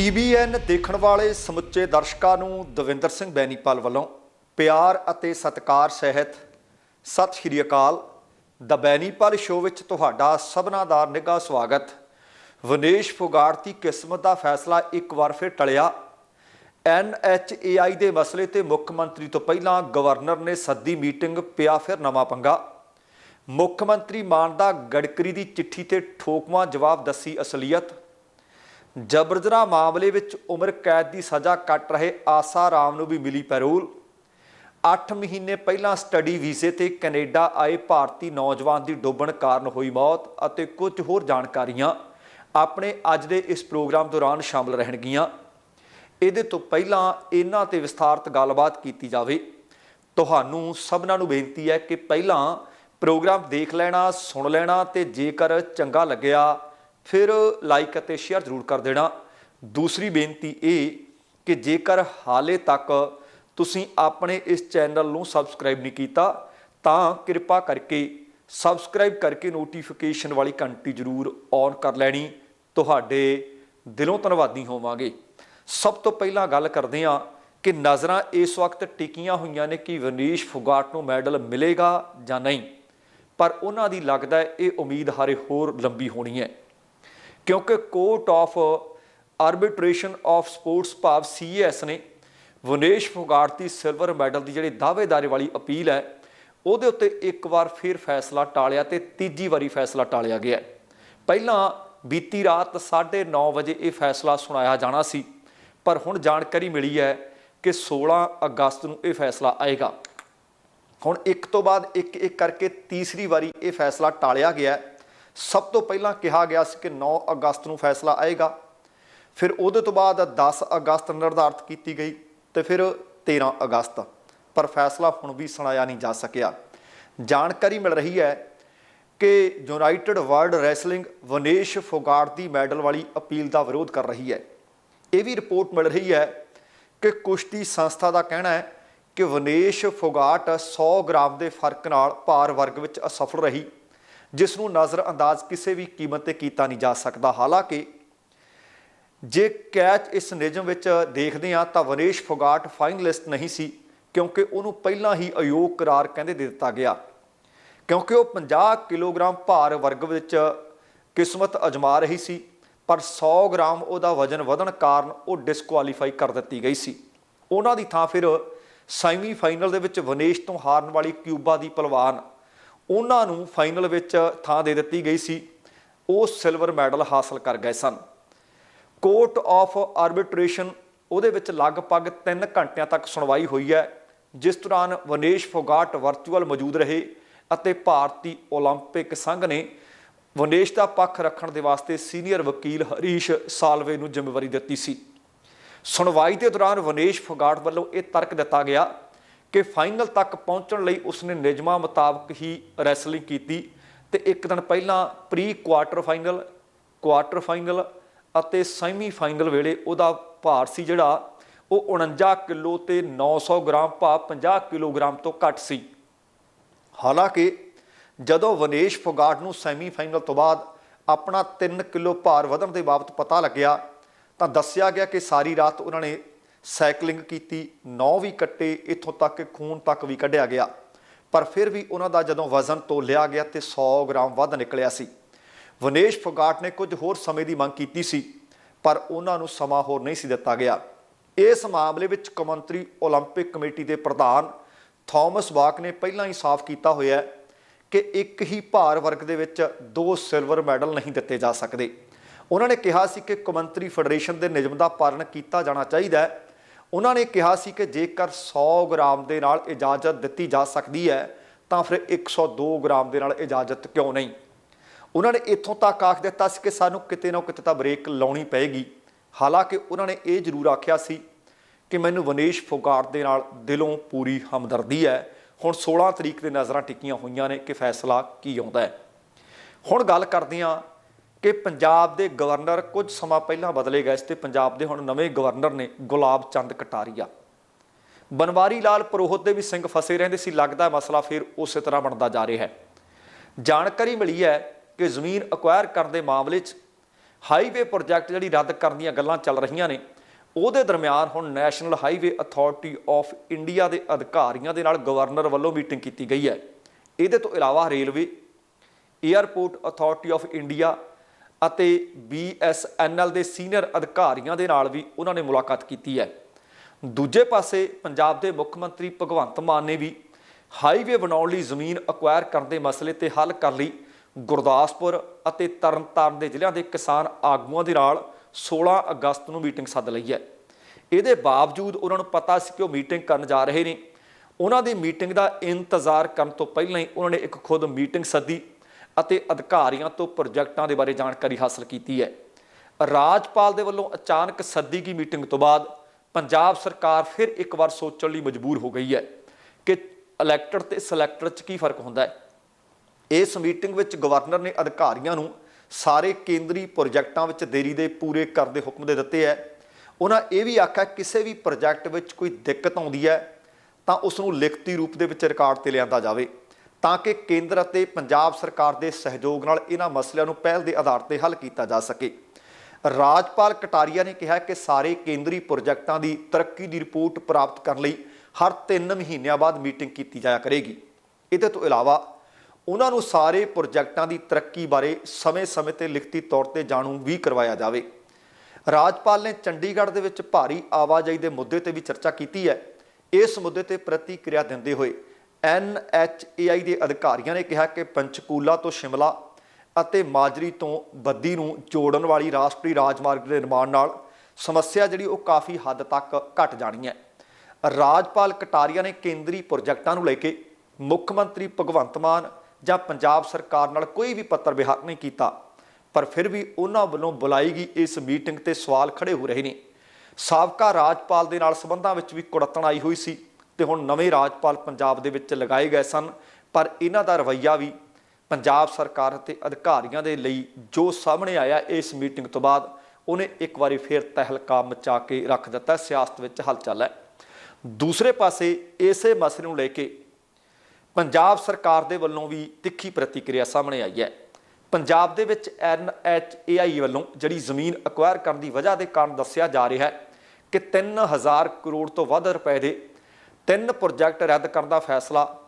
TBN ਦੇਖਣ ਵਾਲੇ ਸਮੁੱਚੇ ਦਰਸ਼ਕਾਂ ਨੂੰ ਦਵਿੰਦਰ ਸਿੰਘ ਬੈਨੀਪਾਲ ਵੱਲੋਂ ਪਿਆਰ ਅਤੇ ਸਤਿਕਾਰ ਸਹਿਤ ਸਤਿ ਸ਼੍ਰੀ ਅਕਾਲ। ਦ ਬੈਨੀਪਾਲ ਸ਼ੋਅ ਵਿੱਚ ਤੁਹਾਡਾ ਸਭਨਾ ਦਾ ਨਿੱਘਾ ਸਵਾਗਤ। ਵਿਨੇਸ਼ ਫੁਗਾੜ ਦੀ ਕਿਸਮਤ ਦਾ ਫੈਸਲਾ ਇੱਕ ਵਾਰ ਫਿਰ ਟਲਿਆ। ਐਨਐਚਏਆਈ ਦੇ ਮਸਲੇ ਤੇ ਮੁੱਖ ਮੰਤਰੀ ਤੋਂ ਪਹਿਲਾਂ ਗਵਰਨਰ ਨੇ ਸੱਦੀ ਮੀਟਿੰਗ ਪਿਆ ਫਿਰ ਨਵਾਂ ਪੰਗਾ। ਮੁੱਖ ਮੰਤਰੀ ਮਾਨ ਦਾ ਗੜਕਰੀ ਦੀ ਚਿੱਠੀ ਤੇ ਠੋਕਵਾਂ ਜਵਾਬ ਦੱਸੀ ਅਸਲੀਅਤ। ਜਬਰਜਰਾ ਮਾਮਲੇ ਵਿੱਚ ਉਮਰ ਕੈਦ ਦੀ ਸਜ਼ਾ ਕੱਟ ਰਹੇ ਆਸਾ ਰਾਮ ਨੂੰ ਵੀ ਮਿਲੀ ਪੈਰੋਲ। 8 ਮਹੀਨੇ ਪਹਿਲਾਂ ਸਟੱਡੀ ਵੀਜ਼ੇ ਤੇ ਕੈਨੇਡਾ ਆਏ ਭਾਰਤੀ ਨੌਜਵਾਨ ਦੀ ਡੁੱਬਣ ਕਾਰਨ ਹੋਈ ਮੌਤ ਅਤੇ ਕੁਝ ਹੋਰ ਜਾਣਕਾਰੀਆਂ ਆਪਣੇ ਅੱਜ ਦੇ ਇਸ ਪ੍ਰੋਗਰਾਮ ਦੌਰਾਨ ਸ਼ਾਮਲ ਰਹਿਣਗੀਆਂ। ਇਹਦੇ ਤੋਂ ਪਹਿਲਾਂ ਇਹਨਾਂ ਤੇ ਵਿਸਥਾਰਤ ਗੱਲਬਾਤ ਕੀਤੀ ਜਾਵੇ। ਤੁਹਾਨੂੰ ਸਭਨਾਂ ਨੂੰ ਬੇਨਤੀ ਹੈ ਕਿ ਪਹਿਲਾਂ ਪ੍ਰੋਗਰਾਮ ਦੇਖ ਲੈਣਾ, ਸੁਣ ਲੈਣਾ ਤੇ ਜੇਕਰ ਚੰਗਾ ਲੱਗਿਆ ਫਿਰ ਲਾਈਕ ਅਤੇ ਸ਼ੇਅਰ ਜ਼ਰੂਰ ਕਰ ਦੇਣਾ। ਦੂਸਰੀ ਬੇਨਤੀ ਇਹ ਕਿ ਜੇਕਰ ਹਾਲੇ ਤੱਕ ਤੁਸੀਂ ਆਪਣੇ ਇਸ ਚੈਨਲ ਨੂੰ ਸਬਸਕ੍ਰਾਈਬ ਨਹੀਂ ਕੀਤਾ, ਤਾਂ ਕਿਰਪਾ ਕਰਕੇ ਸਬਸਕ੍ਰਾਈਬ ਕਰਕੇ ਨੋਟੀਫਿਕੇਸ਼ਨ ਵਾਲੀ ਘੰਟੀ ਜ਼ਰੂਰ ਔਨ ਕਰ ਲੈਣੀ। ਤੁਹਾਡੇ ਦਿਲੋਂ ਧੰਨਵਾਦੀ ਹੋਵਾਂਗੇ। ਸਭ ਤੋਂ ਪਹਿਲਾਂ ਗੱਲ ਕਰਦੇ ਹਾਂ ਕਿ ਨਜ਼ਰਾਂ ਇਸ ਵਕਤ ਟਿਕੀਆਂ ਹੋਈਆਂ ਨੇ ਕਿ ਵਿਨੀਸ਼ ਫੁਗਾਟ ਨੂੰ ਮੈਡਲ ਮਿਲੇਗਾ ਜਾਂ ਨਹੀਂ। ਪਰ ਉਹਨਾਂ ਦੀ ਲੱਗਦਾ ਇਹ ਉਮੀਦ ਹਾਰੇ ਹੋਰ ਲੰਬੀ ਹੋਣੀ ਹੈ। ਕਿਉਂਕਿ court of arbitration of sports ਭਾਵ ਸੀਐਸ ਨੇ ਵਨੇਸ਼ ਫੁਗਾਟ ਦੀ ਸਿਲਵਰ ਮੈਡਲ ਦੀ ਜਿਹੜੀ ਦਾਅਵੇਦਾਰੀ ਵਾਲੀ ਅਪੀਲ ਹੈ, ਉਹਦੇ ਉੱਤੇ ਇੱਕ ਵਾਰ ਫਿਰ ਫੈਸਲਾ ਟਾਲਿਆ ਤੇ ਤੀਜੀ ਵਾਰੀ ਫੈਸਲਾ ਟਾਲਿਆ ਗਿਆ ਪਹਿਲਾਂ ਬੀਤੀ ਰਾਤ 9:30 ਵਜੇ ਇਹ ਫੈਸਲਾ ਸੁਣਾਇਆ ਜਾਣਾ ਸੀ, ਪਰ ਹੁਣ ਜਾਣਕਾਰੀ ਮਿਲੀ ਹੈ ਕਿ 16 ਅਗਸਤ ਨੂੰ ਇਹ ਫੈਸਲਾ ਆਏਗਾ। ਹੁਣ ਇੱਕ ਤੋਂ ਬਾਅਦ ਇੱਕ ਇੱਕ ਕਰਕੇ ਤੀਸਰੀ ਵਾਰੀ ਇਹ ਫੈਸਲਾ ਟਾਲਿਆ ਗਿਆ ਸਭ ਤੋਂ ਪਹਿਲਾਂ ਕਿਹਾ ਗਿਆ ਸੀ ਕਿ 9 ਅਗਸਤ ਨੂੰ ਫੈਸਲਾ ਆਏਗਾ। ਫਿਰ ਉਹਦੇ ਤੋਂ ਬਾਅਦ 10 ਅਗਸਤ ਨਿਰਧਾਰਤ ਕੀਤੀ ਗਈ ਤੇ ਫਿਰ 13 ਅਗਸਤ। ਪਰ ਫੈਸਲਾ ਹੁਣ ਵੀ ਸੁਣਾਇਆ ਨਹੀਂ ਜਾ ਸਕਿਆ। ਜਾਣਕਾਰੀ ਮਿਲ ਰਹੀ ਹੈ ਕਿ United World Wrestling Vinesh Phogat ਦੀ ਮੈਡਲ ਵਾਲੀ ਅਪੀਲ ਦਾ ਵਿਰੋਧ ਕਰ ਰਹੀ ਹੈ। ਇਹ ਵੀ ਰਿਪੋਰਟ ਮਿਲ ਰਹੀ ਹੈ ਕਿ ਕੁਸ਼ਤੀ ਸੰਸਥਾ ਦਾ ਕਹਿਣਾ ਹੈ ਕਿ ਵਨੇਸ਼ ਫੋਗਾਟ 100 ਗ੍ਰਾਮ ਦੇ ਫ਼ਰਕ ਨਾਲ ਭਾਰ ਵਰਗ ਵਿੱਚ ਅਸਫਲ ਰਹੀ। ਜਿਸ ਨੂੰ ਨਜ਼ਰ ਅੰਦਾਜ਼ ਕਿਸੇ ਵੀ ਕੀਮਤ ਤੇ ਕੀਤਾ ਨਹੀਂ ਜਾ ਸਕਦਾ। ਹਾਲਾਂਕਿ, ਜੇ ਕੈਚ ਇਸ ਨਿਯਮ ਵਿੱਚ ਦੇਖਦੇ ਹਾਂ ਤਾਂ ਵਨੇਸ਼ ਫੋਗਾਟ ਫਾਈਨਲਿਸਟ ਨਹੀਂ ਸੀ, ਕਿਉਂਕਿ ਉਹਨੂੰ ਪਹਿਲਾਂ ਹੀ ਅਯੋਗ ਕਰਾਰ ਕਹਿੰਦੇ ਦੇ ਦਿੱਤਾ ਗਿਆ। ਕਿਉਂਕਿ ਉਹ 50 ਕਿਲੋਗ੍ਰਾਮ ਭਾਰ ਵਰਗ ਵਿੱਚ ਕਿਸਮਤ ਅਜਮਾ ਰਹੀ ਸੀ, ਪਰ 100 ਗ੍ਰਾਮ ਉਹਦਾ ਵਜ਼ਨ ਵਧਣ ਕਾਰਨ ਉਹ ਡਿਸਕੁਆਲੀਫਾਈ ਕਰ ਦਿੱਤੀ ਗਈ ਸੀ। ਉਹਨਾਂ ਦੀ ਥਾਂ ਫਿਰ ਸੈਮੀ ਫਾਈਨਲ ਦੇ ਵਿੱਚ ਵਨੇਸ਼ ਤੋਂ ਹਾਰਨ ਵਾਲੀ ਕਿਊਬਾ ਦੀ ਪਹਿਲਵਾਨ ਉਹਨਾਂ ਨੂੰ ਫਾਈਨਲ ਵਿੱਚ ਥਾਂ ਦੇ ਦਿੱਤੀ ਗਈ ਸੀ। ਉਹ ਸਿਲਵਰ ਮੈਡਲ ਹਾਸਲ ਕਰ ਗਏ ਸਨ। ਕੋਰਟ ਆਫ ਆਰਬਿਟ੍ਰੇਸ਼ਨ ਉਹਦੇ ਵਿੱਚ ਲਗਭਗ 3 ਘੰਟਿਆਂ ਤੱਕ ਸੁਣਵਾਈ ਹੋਈ ਹੈ, ਜਿਸ ਦੌਰਾਨ ਵਨੇਸ਼ ਫੋਗਾਟ ਵਰਚੁਅਲ ਮੌਜੂਦ ਰਹੇ ਅਤੇ ਭਾਰਤੀ ਓਲੰਪਿਕ ਸੰਘ ਨੇ ਵਨੇਸ਼ ਦਾ ਪੱਖ ਰੱਖਣ ਦੇ ਵਾਸਤੇ ਸੀਨੀਅਰ ਵਕੀਲ ਹਰੀਸ਼ ਸਾਲਵੇ ਨੂੰ ਜ਼ਿੰਮੇਵਾਰੀ ਦਿੱਤੀ ਸੀ। ਸੁਣਵਾਈ ਦੇ ਦੌਰਾਨ ਵਨੇਸ਼ ਫੋਗਾਟ ਵੱਲੋਂ ਇਹ ਤਰਕ ਦਿੱਤਾ ਗਿਆ ਕਿ ਫਾਈਨਲ ਤੱਕ ਪਹੁੰਚਣ ਲਈ ਉਸਨੇ ਨਿਯਮਾਂ ਮੁਤਾਬਕ ਹੀ ਰੈਸਲਿੰਗ ਕੀਤੀ ਤੇ ਇੱਕ ਦਿਨ ਪਹਿਲਾਂ pre quarter final quarter final ਅਤੇ ਸੈਮੀ ਫਾਈਨਲ ਵੇਲੇ ਉਹਦਾ ਭਾਰ ਸੀ ਜਿਹੜਾ, ਉਹ 49 ਕਿਲੋ ਤੇ 900 ਗ੍ਰਾਮ ਭਾਅ 50 ਕਿਲੋਗ੍ਰਾਮ ਤੋਂ ਘੱਟ ਸੀ। ਹਾਲਾਂਕਿ ਜਦੋਂ ਵਨੇਸ਼ ਫੋਗਾਟ ਨੂੰ ਸੈਮੀ ਫਾਈਨਲ ਤੋਂ ਬਾਅਦ ਆਪਣਾ 3 ਕਿਲੋ ਭਾਰ ਵਧਣ ਦੇ ਬਾਬਤ ਪਤਾ ਲੱਗਿਆ, ਤਾਂ ਦੱਸਿਆ ਗਿਆ ਕਿ ਸਾਰੀ ਰਾਤ ਉਹਨਾਂ ਨੇ ਸਾਈਕਲਿੰਗ ਕੀਤੀ ਨੌ ਵੀ ਕੱਟੇ ਇੱਥੋਂ ਤੱਕ ਕਿ ਖੂਨ ਤੱਕ ਵੀ ਕੱਢਿਆ ਗਿਆ ਪਰ ਫਿਰ ਵੀ ਉਹਨਾਂ ਦਾ ਜਦੋਂ ਵਜ਼ਨ ਤੋਲਿਆ ਗਿਆ ਤੇ 100 ਗ੍ਰਾਮ ਵੱਧ ਨਿਕਲਿਆ ਸੀ ਵਨੇਸ਼ ਫੋਗਾਟ ਨੇ ਕੁਝ ਹੋਰ ਸਮੇਂ ਦੀ ਮੰਗ ਕੀਤੀ ਸੀ ਪਰ ਉਹਨਾਂ ਨੂੰ ਸਮਾਂ ਹੋਰ ਨਹੀਂ ਸੀ ਦਿੱਤਾ ਗਿਆ ਇਸ ਮਾਮਲੇ ਵਿੱਚ ਕੌਮਾਂਤਰੀ 올림픽 ਕਮੇਟੀ ਦੇ ਪ੍ਰਧਾਨ ਥਾਮਸ ਬਾਕ ਨੇ ਪਹਿਲਾਂ ਹੀ ਸਾਫ਼ ਕੀਤਾ ਹੋਇਆ ਹੈ ਕਿ ਇੱਕ ਹੀ ਭਾਰ ਵਰਗ ਦੇ ਵਿੱਚ ਦੋ ਸਿਲਵਰ ਮੈਡਲ ਨਹੀਂ ਦਿੱਤੇ ਜਾ ਸਕਦੇ ਉਹਨਾਂ ਨੇ ਕਿਹਾ ਸੀ ਕਿ ਕੌਮਾਂਤਰੀ ਫੈਡਰੇਸ਼ਨ ਦੇ ਨਿਯਮ ਦਾ ਪਾਲਣ ਕੀਤਾ ਜਾਣਾ ਚਾਹੀਦਾ ਹੈ ਉਹਨਾਂ ਨੇ ਕਿਹਾ ਸੀ ਕਿ ਜੇਕਰ 100 ਗ੍ਰਾਮ ਦੇ ਨਾਲ ਇਜਾਜ਼ਤ ਦਿੱਤੀ ਜਾ ਸਕਦੀ ਹੈ, ਤਾਂ ਫਿਰ 102 ਗ੍ਰਾਮ ਦੇ ਨਾਲ ਇਜਾਜ਼ਤ ਕਿਉਂ ਨਹੀਂ? ਉਹਨਾਂ ਨੇ ਇੱਥੋਂ ਤੱਕ ਆਖ ਦਿੱਤਾ ਸੀ ਕਿ ਸਾਨੂੰ ਕਿਤੇ ਨਾ ਕਿਤੇ ਤਾਂ ਬ੍ਰੇਕ ਲਾਉਣੀ ਪਏਗੀ। ਹਾਲਾਂਕਿ ਉਹਨਾਂ ਨੇ ਇਹ ਜ਼ਰੂਰ ਆਖਿਆ ਸੀ ਕਿ ਮੈਨੂੰ ਵਨੇਸ਼ ਫੋਗਾਟ ਦੇ ਨਾਲ ਦਿਲੋਂ ਪੂਰੀ ਹਮਦਰਦੀ ਹੈ। ਹੁਣ 16 ਤਰੀਕ ਦੇ ਨਜ਼ਰਾਂ ਟਿੱਕੀਆਂ ਹੋਈਆਂ ਨੇ ਕਿ ਫੈਸਲਾ ਕੀ ਆਉਂਦਾ ਹੈ। ਹੁਣ ਗੱਲ ਕਰਦੇ ਹਾਂ ਕਿ ਪੰਜਾਬ ਦੇ ਗਵਰਨਰ ਕੁਝ ਸਮਾਂ ਪਹਿਲਾਂ ਬਦਲੇ ਗਏ ਸੀ ਤੇ ਪੰਜਾਬ ਦੇ ਹੁਣ ਨਵੇਂ ਗਵਰਨਰ ਨੇ ਗੁਲਾਬ ਚੰਦ ਕਟਾਰੀਆ। ਬਨਵਾਰੀ ਲਾਲ ਪ੍ਰੋਹਤ ਦੇ ਵੀ ਸਿੰਘ ਫਸੇ ਰਹਿੰਦੇ ਸੀ, ਲੱਗਦਾ ਮਸਲਾ ਫਿਰ ਉਸੇ ਤਰ੍ਹਾਂ ਬਣਦਾ ਜਾ ਰਿਹਾ ਹੈ। ਜਾਣਕਾਰੀ ਮਿਲੀ ਹੈ ਕਿ ਜ਼ਮੀਨ ਅਕਵਾਇਰ ਕਰਨ ਦੇ ਮਾਮਲੇ 'ਚ ਹਾਈਵੇ ਪ੍ਰੋਜੈਕਟ ਜਿਹੜੀ ਰੱਦ ਕਰਨ ਦੀਆਂ ਗੱਲਾਂ ਚੱਲ ਰਹੀਆਂ ਨੇ, ਉਹਦੇ ਦਰਮਿਆਨ ਹੁਣ National Highway Authority of India ਦੇ ਅਧਿਕਾਰੀਆਂ ਦੇ ਨਾਲ ਗਵਰਨਰ ਵੱਲੋਂ ਮੀਟਿੰਗ ਕੀਤੀ ਗਈ ਹੈ। ਇਹਦੇ ਤੋਂ ਇਲਾਵਾ railway airport authority of India ਅਤੇ BSNL ਦੇ ਸੀਨੀਅਰ ਅਧਿਕਾਰੀਆਂ ਦੇ ਨਾਲ ਵੀ ਉਹਨਾਂ ਨੇ ਮੁਲਾਕਾਤ ਕੀਤੀ ਹੈ। ਦੂਜੇ ਪਾਸੇ ਪੰਜਾਬ ਦੇ ਮੁੱਖ ਮੰਤਰੀ ਭਗਵੰਤ ਮਾਨ ਨੇ ਵੀ ਹਾਈਵੇ ਬਣਾਉਣ ਲਈ ਜ਼ਮੀਨ ਅਕਵਾਇਰ ਕਰਨ ਦੇ ਮਸਲੇ ਤੇ ਹੱਲ ਕਰਨ ਲਈ। ਗੁਰਦਾਸਪੁਰ ਅਤੇ ਤਰਨਤਾਰਨ ਦੇ ਜ਼ਿਲ੍ਹਿਆਂ ਦੇ ਕਿਸਾਨ ਆਗੂਆਂ ਦੇ ਨਾਲ 16 ਅਗਸਤ ਨੂੰ ਮੀਟਿੰਗ ਸੱਦ ਲਈ ਹੈ। ਇਹਦੇ ਬਾਵਜੂਦ ਉਹਨਾਂ ਨੂੰ ਪਤਾ ਸੀ ਕਿ ਉਹ ਮੀਟਿੰਗ ਕਰਨ ਜਾ ਰਹੇ ਨੇ। ਉਹਨਾਂ ਦੀ ਮੀਟਿੰਗ ਦਾ ਇੰਤਜ਼ਾਰ ਕਰਨ ਤੋਂ ਪਹਿਲਾਂ ਹੀ ਉਹਨਾਂ ਨੇ ਇੱਕ ਖੁਦ ਮੀਟਿੰਗ ਸੱਦੀ। ਅਤੇ ਅਧਿਕਾਰੀਆਂ ਤੋਂ ਪ੍ਰੋਜੈਕਟਾਂ ਦੇ ਬਾਰੇ ਜਾਣਕਾਰੀ ਹਾਸਲ ਕੀਤੀ ਹੈ। ਰਾਜਪਾਲ ਦੇ ਵੱਲੋਂ ਅਚਾਨਕ ਸੱਦੀ ਗਈ ਮੀਟਿੰਗ ਤੋਂ ਬਾਅਦ ਪੰਜਾਬ ਸਰਕਾਰ ਫਿਰ ਇੱਕ ਵਾਰ ਸੋਚਣ ਲਈ ਮਜਬੂਰ ਹੋ ਗਈ ਹੈ ਕਿ ਇਲੈਕਟਡ ਤੇ ਸਿਲੈਕਟਡ 'ਚ ਕੀ ਫ਼ਰਕ ਹੁੰਦਾ ਹੈ। ਇਸ ਮੀਟਿੰਗ ਵਿੱਚ ਗਵਰਨਰ ਨੇ ਅਧਿਕਾਰੀਆਂ ਨੂੰ ਸਾਰੇ ਕੇਂਦਰੀ ਪ੍ਰੋਜੈਕਟਾਂ ਵਿੱਚ ਦੇਰੀ ਦੇ ਪੂਰੇ ਕਰਨ ਦੇ ਹੁਕਮ ਦੇ ਦਿੱਤੇ ਹੈ। ਉਹਨਾਂ ਇਹ ਵੀ ਆਖਿਆ, ਕਿਸੇ ਵੀ ਪ੍ਰੋਜੈਕਟ ਵਿੱਚ ਕੋਈ ਦਿੱਕਤ ਆਉਂਦੀ ਹੈ ਤਾਂ ਉਸ ਨੂੰ ਲਿਖਤੀ ਰੂਪ ਦੇ ਵਿੱਚ ਰਿਕਾਰਡ ਤੇ ਲਿਆਂਦਾ ਜਾਵੇ। ਤਾਂ ਕਿ ਕੇਂਦਰ ਅਤੇ ਪੰਜਾਬ ਸਰਕਾਰ ਦੇ ਸਹਿਯੋਗ ਨਾਲ ਇਹਨਾਂ ਮਸਲਿਆਂ ਨੂੰ ਪਹਿਲ ਦੇ ਆਧਾਰ ਤੇ ਹੱਲ ਕੀਤਾ ਜਾ ਸਕੇ। ਰਾਜਪਾਲ ਕਟਾਰੀਆ ਨੇ ਕਿਹਾ ਕਿ ਸਾਰੇ ਕੇਂਦਰੀ ਪ੍ਰੋਜੈਕਟਾਂ ਦੀ ਤਰੱਕੀ ਦੀ ਰਿਪੋਰਟ ਪ੍ਰਾਪਤ ਕਰਨ ਲਈ ਹਰ 3 ਮਹੀਨਿਆਂ ਬਾਅਦ ਮੀਟਿੰਗ ਕੀਤੀ ਜਾਇਆ ਕਰੇਗੀ। ਇਹਦੇ ਤੋਂ ਇਲਾਵਾ ਉਹਨਾਂ ਨੂੰ ਸਾਰੇ ਪ੍ਰੋਜੈਕਟਾਂ ਦੀ ਤਰੱਕੀ ਬਾਰੇ ਸਮੇਂ-ਸਮੇਂ ਤੇ ਲਿਖਤੀ ਤੌਰ ਤੇ ਜਾਣੂ ਵੀ ਕਰਵਾਇਆ ਜਾਵੇ। ਰਾਜਪਾਲ ਨੇ ਚੰਡੀਗੜ੍ਹ ਦੇ ਵਿੱਚ ਭਾਰੀ ਆਵਾਜਾਈ ਦੇ ਮੁੱਦੇ ਤੇ ਵੀ ਚਰਚਾ ਕੀਤੀ ਹੈ। ਇਸ ਮੁੱਦੇ ਤੇ ਪ੍ਰਤੀਕਿਰਿਆ ਦਿੰਦੇ ਹੋਏ NHAI ਦੇ ਅਧਿਕਾਰੀਆਂ ਨੇ ਕਿਹਾ ਕਿ ਪੰਚਕੂਲਾ ਤੋਂ ਸ਼ਿਮਲਾ ਅਤੇ ਮਾਜਰੀ ਤੋਂ ਬੱਦੀ ਨੂੰ ਜੋੜਨ ਵਾਲੀ ਰਾਸ਼ਟਰੀ ਰਾਜਮਾਰਗ ਦੇ ਨਿਰਮਾਣ ਨਾਲ ਸਮੱਸਿਆ ਜਿਹੜੀ ਉਹ ਕਾਫੀ ਹੱਦ ਤੱਕ ਘਟ ਜਾਣੀ ਹੈ। ਰਾਜਪਾਲ ਕਟਾਰੀਆ ਨੇ ਕੇਂਦਰੀ ਪ੍ਰੋਜੈਕਟਾਂ ਨੂੰ ਲੈ ਕੇ ਮੁੱਖ ਮੰਤਰੀ ਭਗਵੰਤ ਮਾਨ ਜਾਂ ਪੰਜਾਬ ਸਰਕਾਰ ਨਾਲ ਕੋਈ ਵੀ ਪੱਤਰ ਵਿਹਾਰ ਨਹੀਂ ਕੀਤਾ, ਪਰ ਫਿਰ ਵੀ ਉਹਨਾਂ ਵੱਲੋਂ ਬੁਲਾਈ ਗਈ ਇਸ ਮੀਟਿੰਗ ਤੇ ਸਵਾਲ ਖੜੇ ਹੋ ਰਹੇ ਨੇ। ਸਾਬਕਾ ਰਾਜਪਾਲ ਦੇ ਨਾਲ ਸਬੰਧਾਂ ਵਿੱਚ ਵੀ ਕੁੜੱਤਣ ਆਈ ਹੋਈ ਸੀ। ਤੇ ਹੁਣ ਨਵੇਂ ਰਾਜਪਾਲ ਪੰਜਾਬ ਦੇ ਵਿੱਚ ਲਗਾਏ ਗਏ ਸਨ, ਪਰ ਇਹਨਾਂ ਦਾ ਰਵੱਈਆ ਵੀ ਪੰਜਾਬ ਸਰਕਾਰ ਅਤੇ ਅਧਿਕਾਰੀਆਂ ਦੇ ਲਈ ਜੋ ਸਾਹਮਣੇ ਆਇਆ ਇਸ ਮੀਟਿੰਗ ਤੋਂ ਬਾਅਦ, ਉਹਨੇ ਇੱਕ ਵਾਰੀ ਫੇਰ ਤਹਿਲਕਾ ਮਚਾ ਕੇ ਰੱਖ ਦਿੱਤਾ, ਸਿਆਸਤ ਵਿੱਚ ਹਲਚਲ ਹੈ। ਦੂਸਰੇ ਪਾਸੇ ਇਸੇ ਮਸਲੇ ਨੂੰ ਲੈ ਕੇ ਪੰਜਾਬ ਸਰਕਾਰ ਦੇ ਵੱਲੋਂ ਵੀ ਤਿੱਖੀ ਪ੍ਰਤੀਕਿਰਿਆ ਸਾਹਮਣੇ ਆਈ ਹੈ। ਪੰਜਾਬ ਦੇ ਵਿੱਚ NHAI ਵੱਲੋਂ ਜਿਹੜੀ ਜ਼ਮੀਨ ਅਕਵਾਇਰ ਕਰਨ ਦੀ ਵਜ੍ਹਾ ਦੇ ਕਾਰਨ ਦੱਸਿਆ ਜਾ ਰਿਹਾ ਹੈ ਕਿ 3000 ਕਰੋੜ ਤੋਂ ਵੱਧ ਰੁਪਏ ਦੇ ਤਿੰਨ ਪ੍ਰੋਜੈਕਟ ਰੱਦ ਕਰਨ ਦਾ ਫੈਸਲਾ।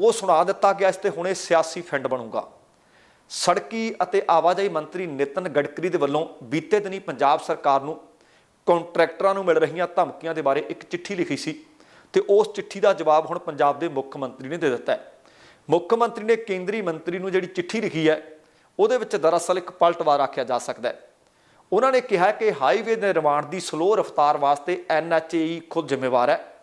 ਉਹ ਸੁਣਾ ਦਿੱਤਾ ਗਿਆ, ਇਸ ਤੇ ਹੁਣੇ ਸਿਆਸੀ ਫੰਡ ਬਣੂਗਾ। ਸੜਕੀ ਅਤੇ ਆਵਾਜਾਈ ਮੰਤਰੀ ਨਿਤਨ ਗਡਕਰੀ ਦੇ ਵੱਲੋਂ ਬੀਤੇ ਦਿਨੀ ਪੰਜਾਬ ਸਰਕਾਰ ਨੂੰ ਕੰਟਰੈਕਟਰਾਂ ਨੂੰ ਮਿਲ ਰਹੀਆਂ ਧਮਕੀਆਂ ਦੇ ਬਾਰੇ ਇੱਕ ਚਿੱਠੀ ਲਿਖੀ ਸੀ ਤੇ ਉਸ ਚਿੱਠੀ ਦਾ ਜਵਾਬ ਹੁਣ ਪੰਜਾਬ ਦੇ ਮੁੱਖ ਮੰਤਰੀ ਨੇ ਦੇ ਦਿੱਤਾ ਹੈ। ਮੁੱਖ ਮੰਤਰੀ ਨੇ ਕੇਂਦਰੀ ਮੰਤਰੀ ਨੂੰ ਜਿਹੜੀ ਚਿੱਠੀ ਲਿਖੀ ਹੈ, ਉਹਦੇ ਵਿੱਚ ਦਰਅਸਲ ਇੱਕ ਪਲਟਵਾਰ ਆਖਿਆ ਜਾ ਸਕਦਾ ਹੈ। ਉਹਨਾਂ ਨੇ ਕਿਹਾ ਕਿ ਹਾਈਵੇ ਨਿਰਮਾਣ ਦੀ ਸਲੋ ਰਫ਼ਤਾਰ ਵਾਸਤੇ ਐਨਐਚਏਈ ਖੁਦ ਜ਼ਿੰਮੇਵਾਰ ਹੈ।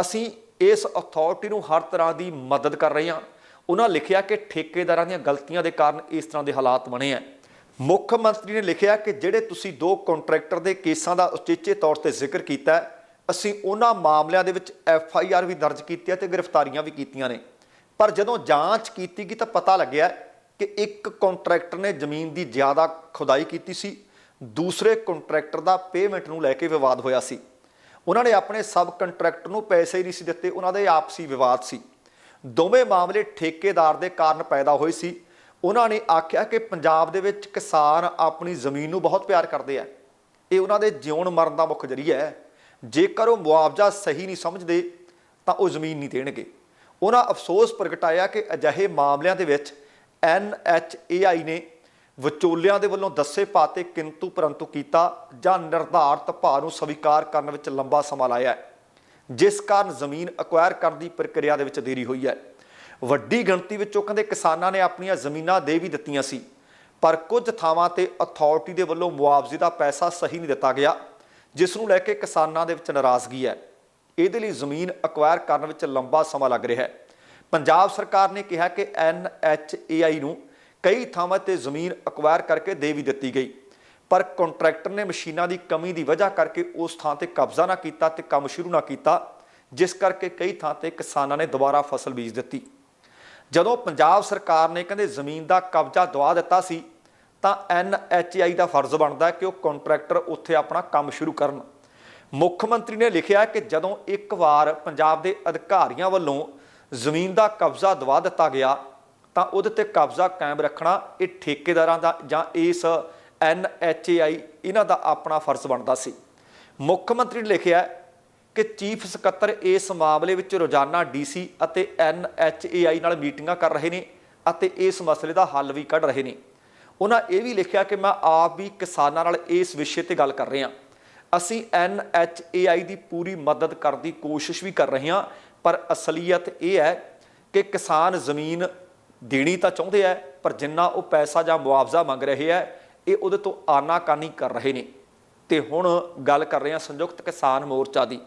ਅਸੀਂ ਇਸ ਅਥਾਰਟੀ ਨੂੰ ਹਰ ਤਰ੍ਹਾਂ ਦੀ ਮਦਦ ਕਰ ਰਹੇ ਹਾਂ। ਉਹਨਾਂ ਲਿਖਿਆ ਕਿ ਠੇਕੇਦਾਰਾਂ ਦੀਆਂ ਗਲਤੀਆਂ ਦੇ ਕਾਰਨ ਇਸ ਤਰ੍ਹਾਂ ਦੇ ਹਾਲਾਤ ਬਣੇ ਆ ਮੁੱਖ ਮੰਤਰੀ ਨੇ ਲਿਖਿਆ ਕਿ ਜਿਹੜੇ ਤੁਸੀਂ ਦੋ ਕੰਟਰੈਕਟਰ ਦੇ ਕੇਸਾਂ ਦਾ ਉਚੇਚੇ ਤੌਰ ਤੇ ਜ਼ਿਕਰ ਕੀਤਾ ਅਸੀਂ ਉਹਨਾਂ ਮਾਮਲਿਆਂ ਦੇ ਵਿੱਚ ਐਫ ਆਈ ਆਰ ਵੀ ਦਰਜ ਕੀਤੀ ਹੈ ਤੇ ਗ੍ਰਿਫਤਾਰੀਆਂ ਵੀ ਕੀਤੀਆਂ ਨੇ। ਪਰ ਜਦੋਂ ਜਾਂਚ ਕੀਤੀ ਗਈ ਤਾਂ ਪਤਾ ਲੱਗਿਆ ਕਿ ਇੱਕ ਕੰਟਰੈਕਟਰ ਨੇ ਜ਼ਮੀਨ ਦੀ ਜ਼ਿਆਦਾ ਖੁਦਾਈ ਕੀਤੀ ਸੀ, ਦੂਸਰੇ ਕੰਟਰੈਕਟਰ ਦਾ ਪੇਮੈਂਟ ਨੂੰ ਲੈ ਕੇ ਵਿਵਾਦ ਹੋਇਆ ਸੀ। ਉਹਨਾਂ ਨੇ ਆਪਣੇ ਸਬ ਕੰਟਰੈਕਟਰ ਨੂੰ ਪੈਸੇ ਹੀ ਨਹੀਂ ਸੀ ਦਿੱਤੇ, ਉਹਨਾਂ ਦੇ ਆਪਸੀ ਵਿਵਾਦ ਸੀ। ਦੋਵੇਂ ਮਾਮਲੇ ਠੇਕੇਦਾਰ ਦੇ ਕਾਰਨ ਪੈਦਾ ਹੋਏ ਸੀ। ਉਹਨਾਂ ਨੇ ਆਖਿਆ ਕਿ ਪੰਜਾਬ ਦੇ ਵਿੱਚ ਕਿਸਾਨ ਆਪਣੀ ਜ਼ਮੀਨ ਨੂੰ ਬਹੁਤ ਪਿਆਰ ਕਰਦੇ ਆ। ਇਹ ਉਹਨਾਂ ਦੇ ਜਿਉਣ ਮਰਨ ਦਾ ਮੁੱਖ ਜਰੀਆ ਹੈ। ਜੇਕਰ ਉਹ ਮੁਆਵਜ਼ਾ ਸਹੀ ਨਹੀਂ ਸਮਝਦੇ, ਤਾਂ ਉਹ ਜ਼ਮੀਨ ਨਹੀਂ ਦੇਣਗੇ। ਉਹਨਾਂ ਅਫਸੋਸ ਪ੍ਰਗਟਾਇਆ ਕਿ ਅਜਿਹੇ ਮਾਮਲਿਆਂ ਦੇ ਵਿੱਚ NHAI ਨੇ ਵਿਚੋਲਿਆਂ ਦੇ ਵੱਲੋਂ ਦੱਸੇ ਪਾਤੇ ਕਿੰਤੂ ਪਰੰਤੂ ਕੀਤਾ ਜਾਂ ਨਿਰਧਾਰਤ ਭਾਅ ਨੂੰ ਸਵੀਕਾਰ ਕਰਨ ਵਿੱਚ ਲੰਬਾ ਸਮਾਂ ਲਾਇਆ ਹੈ, ਜਿਸ ਕਾਰਨ ਜ਼ਮੀਨ ਅਕਵਾਇਰ ਕਰਨ ਦੀ ਪ੍ਰਕਿਰਿਆ ਦੇ ਵਿੱਚ ਦੇਰੀ ਹੋਈ ਹੈ। ਵੱਡੀ ਗਿਣਤੀ ਵਿੱਚੋਂ ਕਹਿੰਦੇ ਕਿਸਾਨਾਂ ਨੇ ਆਪਣੀਆਂ ਜ਼ਮੀਨਾਂ ਦੇ ਵੀ ਦਿੱਤੀਆਂ ਸੀ, ਪਰ ਕੁਝ ਥਾਵਾਂ ਤੇ ਅਥਾਰਟੀ ਦੇ ਵੱਲੋਂ ਮੁਆਵਜ਼ੇ ਦਾ ਪੈਸਾ ਸਹੀ ਨਹੀਂ ਦਿੱਤਾ ਗਿਆ, ਜਿਸ ਨੂੰ ਲੈ ਕੇ ਕਿਸਾਨਾਂ ਦੇ ਵਿੱਚ ਨਾਰਾਜ਼ਗੀ ਹੈ। ਇਹਦੇ ਲਈ ਜ਼ਮੀਨ ਅਕਵਾਇਰ ਕਰਨ ਵਿੱਚ ਲੰਬਾ ਸਮਾਂ ਲੱਗ ਰਿਹਾ ਹੈ। ਪੰਜਾਬ ਸਰਕਾਰ ਨੇ ਕਿਹਾ ਕਿ NHAI ਨੂੰ ਕਈ ਥਾਵਾਂ ਤੇ ਜ਼ਮੀਨ ਅਕਵਾਇਰ ਕਰਕੇ ਦੇ ਵੀ ਦਿੱਤੀ ਗਈ। ਪਰ ਕੰਟਰੈਕਟਰ ਨੇ ਮਸ਼ੀਨਾਂ ਦੀ ਕਮੀ ਦੀ ਵਜ੍ਹਾ ਕਰਕੇ ਉਸ ਥਾਂ ਤੇ ਕਬਜ਼ਾ ਨਾ ਕੀਤਾ ਤੇ ਕੰਮ ਸ਼ੁਰੂ ਨਾ ਕੀਤਾ, ਜਿਸ ਕਰਕੇ ਕਈ ਥਾਂ ਤੇ ਕਿਸਾਨਾਂ ਨੇ ਦੁਬਾਰਾ ਫਸਲ ਬੀਜ ਦਿੱਤੀ। ਜਦੋਂ ਪੰਜਾਬ ਸਰਕਾਰ ਨੇ ਕਹਿੰਦੇ ਜ਼ਮੀਨ ਦਾ ਕਬਜ਼ਾ ਦਵਾ ਦਿੱਤਾ ਸੀ, ਤਾਂ NHAI ਦਾ ਫਰਜ਼ ਬਣਦਾ ਕਿ ਉਹ ਕੰਟਰੈਕਟਰ ਉੱਥੇ ਆਪਣਾ ਕੰਮ ਸ਼ੁਰੂ ਕਰਨ। ਮੁੱਖ ਮੰਤਰੀ ਨੇ ਲਿਖਿਆ ਕਿ ਜਦੋਂ ਇੱਕ ਵਾਰ ਪੰਜਾਬ ਦੇ ਅਧਿਕਾਰੀਆਂ ਵੱਲੋਂ ਜ਼ਮੀਨ ਦਾ ਕਬਜ਼ਾ ਦਵਾ ਦਿੱਤਾ ਗਿਆ ਤਾਂ ਉਹਦੇ ਤੇ ਕਬਜ਼ਾ ਕਾਇਮ ਰੱਖਣਾ ਇਹ ਠੇਕੇਦਾਰਾਂ ਦਾ ਜਾਂ ਇਸ ਐਨਐਚਏਆਈ ਇਹਨਾਂ ਦਾ ਆਪਣਾ ਫਰਜ਼ ਬਣਦਾ ਸੀ। ਮੁੱਖ ਮੰਤਰੀ ਨੇ ਲਿਖਿਆ ਕਿ ਚੀਫ ਸਕੱਤਰ ਇਸ ਮਾਮਲੇ ਵਿੱਚ ਰੋਜ਼ਾਨਾ ਡੀਸੀ ਅਤੇ ਐਨਐਚਏਆਈ ਨਾਲ ਮੀਟਿੰਗਾਂ ਕਰ ਰਹੇ ਨੇ ਅਤੇ ਇਸ ਮਸਲੇ ਦਾ ਹੱਲ ਵੀ ਕੱਢ ਰਹੇ ਨੇ। ਉਹਨਾਂ ਇਹ ਵੀ ਲਿਖਿਆ ਕਿ ਮੈਂ ਆਪ ਵੀ ਕਿਸਾਨਾਂ ਨਾਲ ਇਸ ਵਿਸ਼ੇ ਤੇ ਗੱਲ ਕਰ ਰਿਹਾ। ਅਸੀਂ ਐਨਐਚਏਆਈ ਦੀ ਪੂਰੀ ਮਦਦ ਕਰਨ ਦੀ ਕੋਸ਼ਿਸ਼ ਵੀ ਕਰ ਰਹੇ ਹਾਂ, ਪਰ ਅਸਲੀਅਤ ਇਹ ਹੈ ਕਿ ਕਿਸਾਨ ਜ਼ਮੀਨ ਦੇਣੀ ਤਾਂ ਚਾਹੁੰਦੇ ਆ, ਪਰ ਜਿੰਨਾ ਉਹ ਪੈਸਾ ਜਾਂ ਮੁਆਵਜ਼ਾ ਮੰਗ ਰਹੇ ਆ, ਇਹ ਉਹਦੇ ਤੋਂ ਆਨਾਕਾਨੀ ਕਰ ਰਹੇ ਨੇ। ਤੇ ਹੁਣ ਗੱਲ ਕਰ ਰਹੇ ਹਾਂ ਸੰਯੁਕਤ ਕਿਸਾਨ ਮੋਰਚਾ ਦੀ।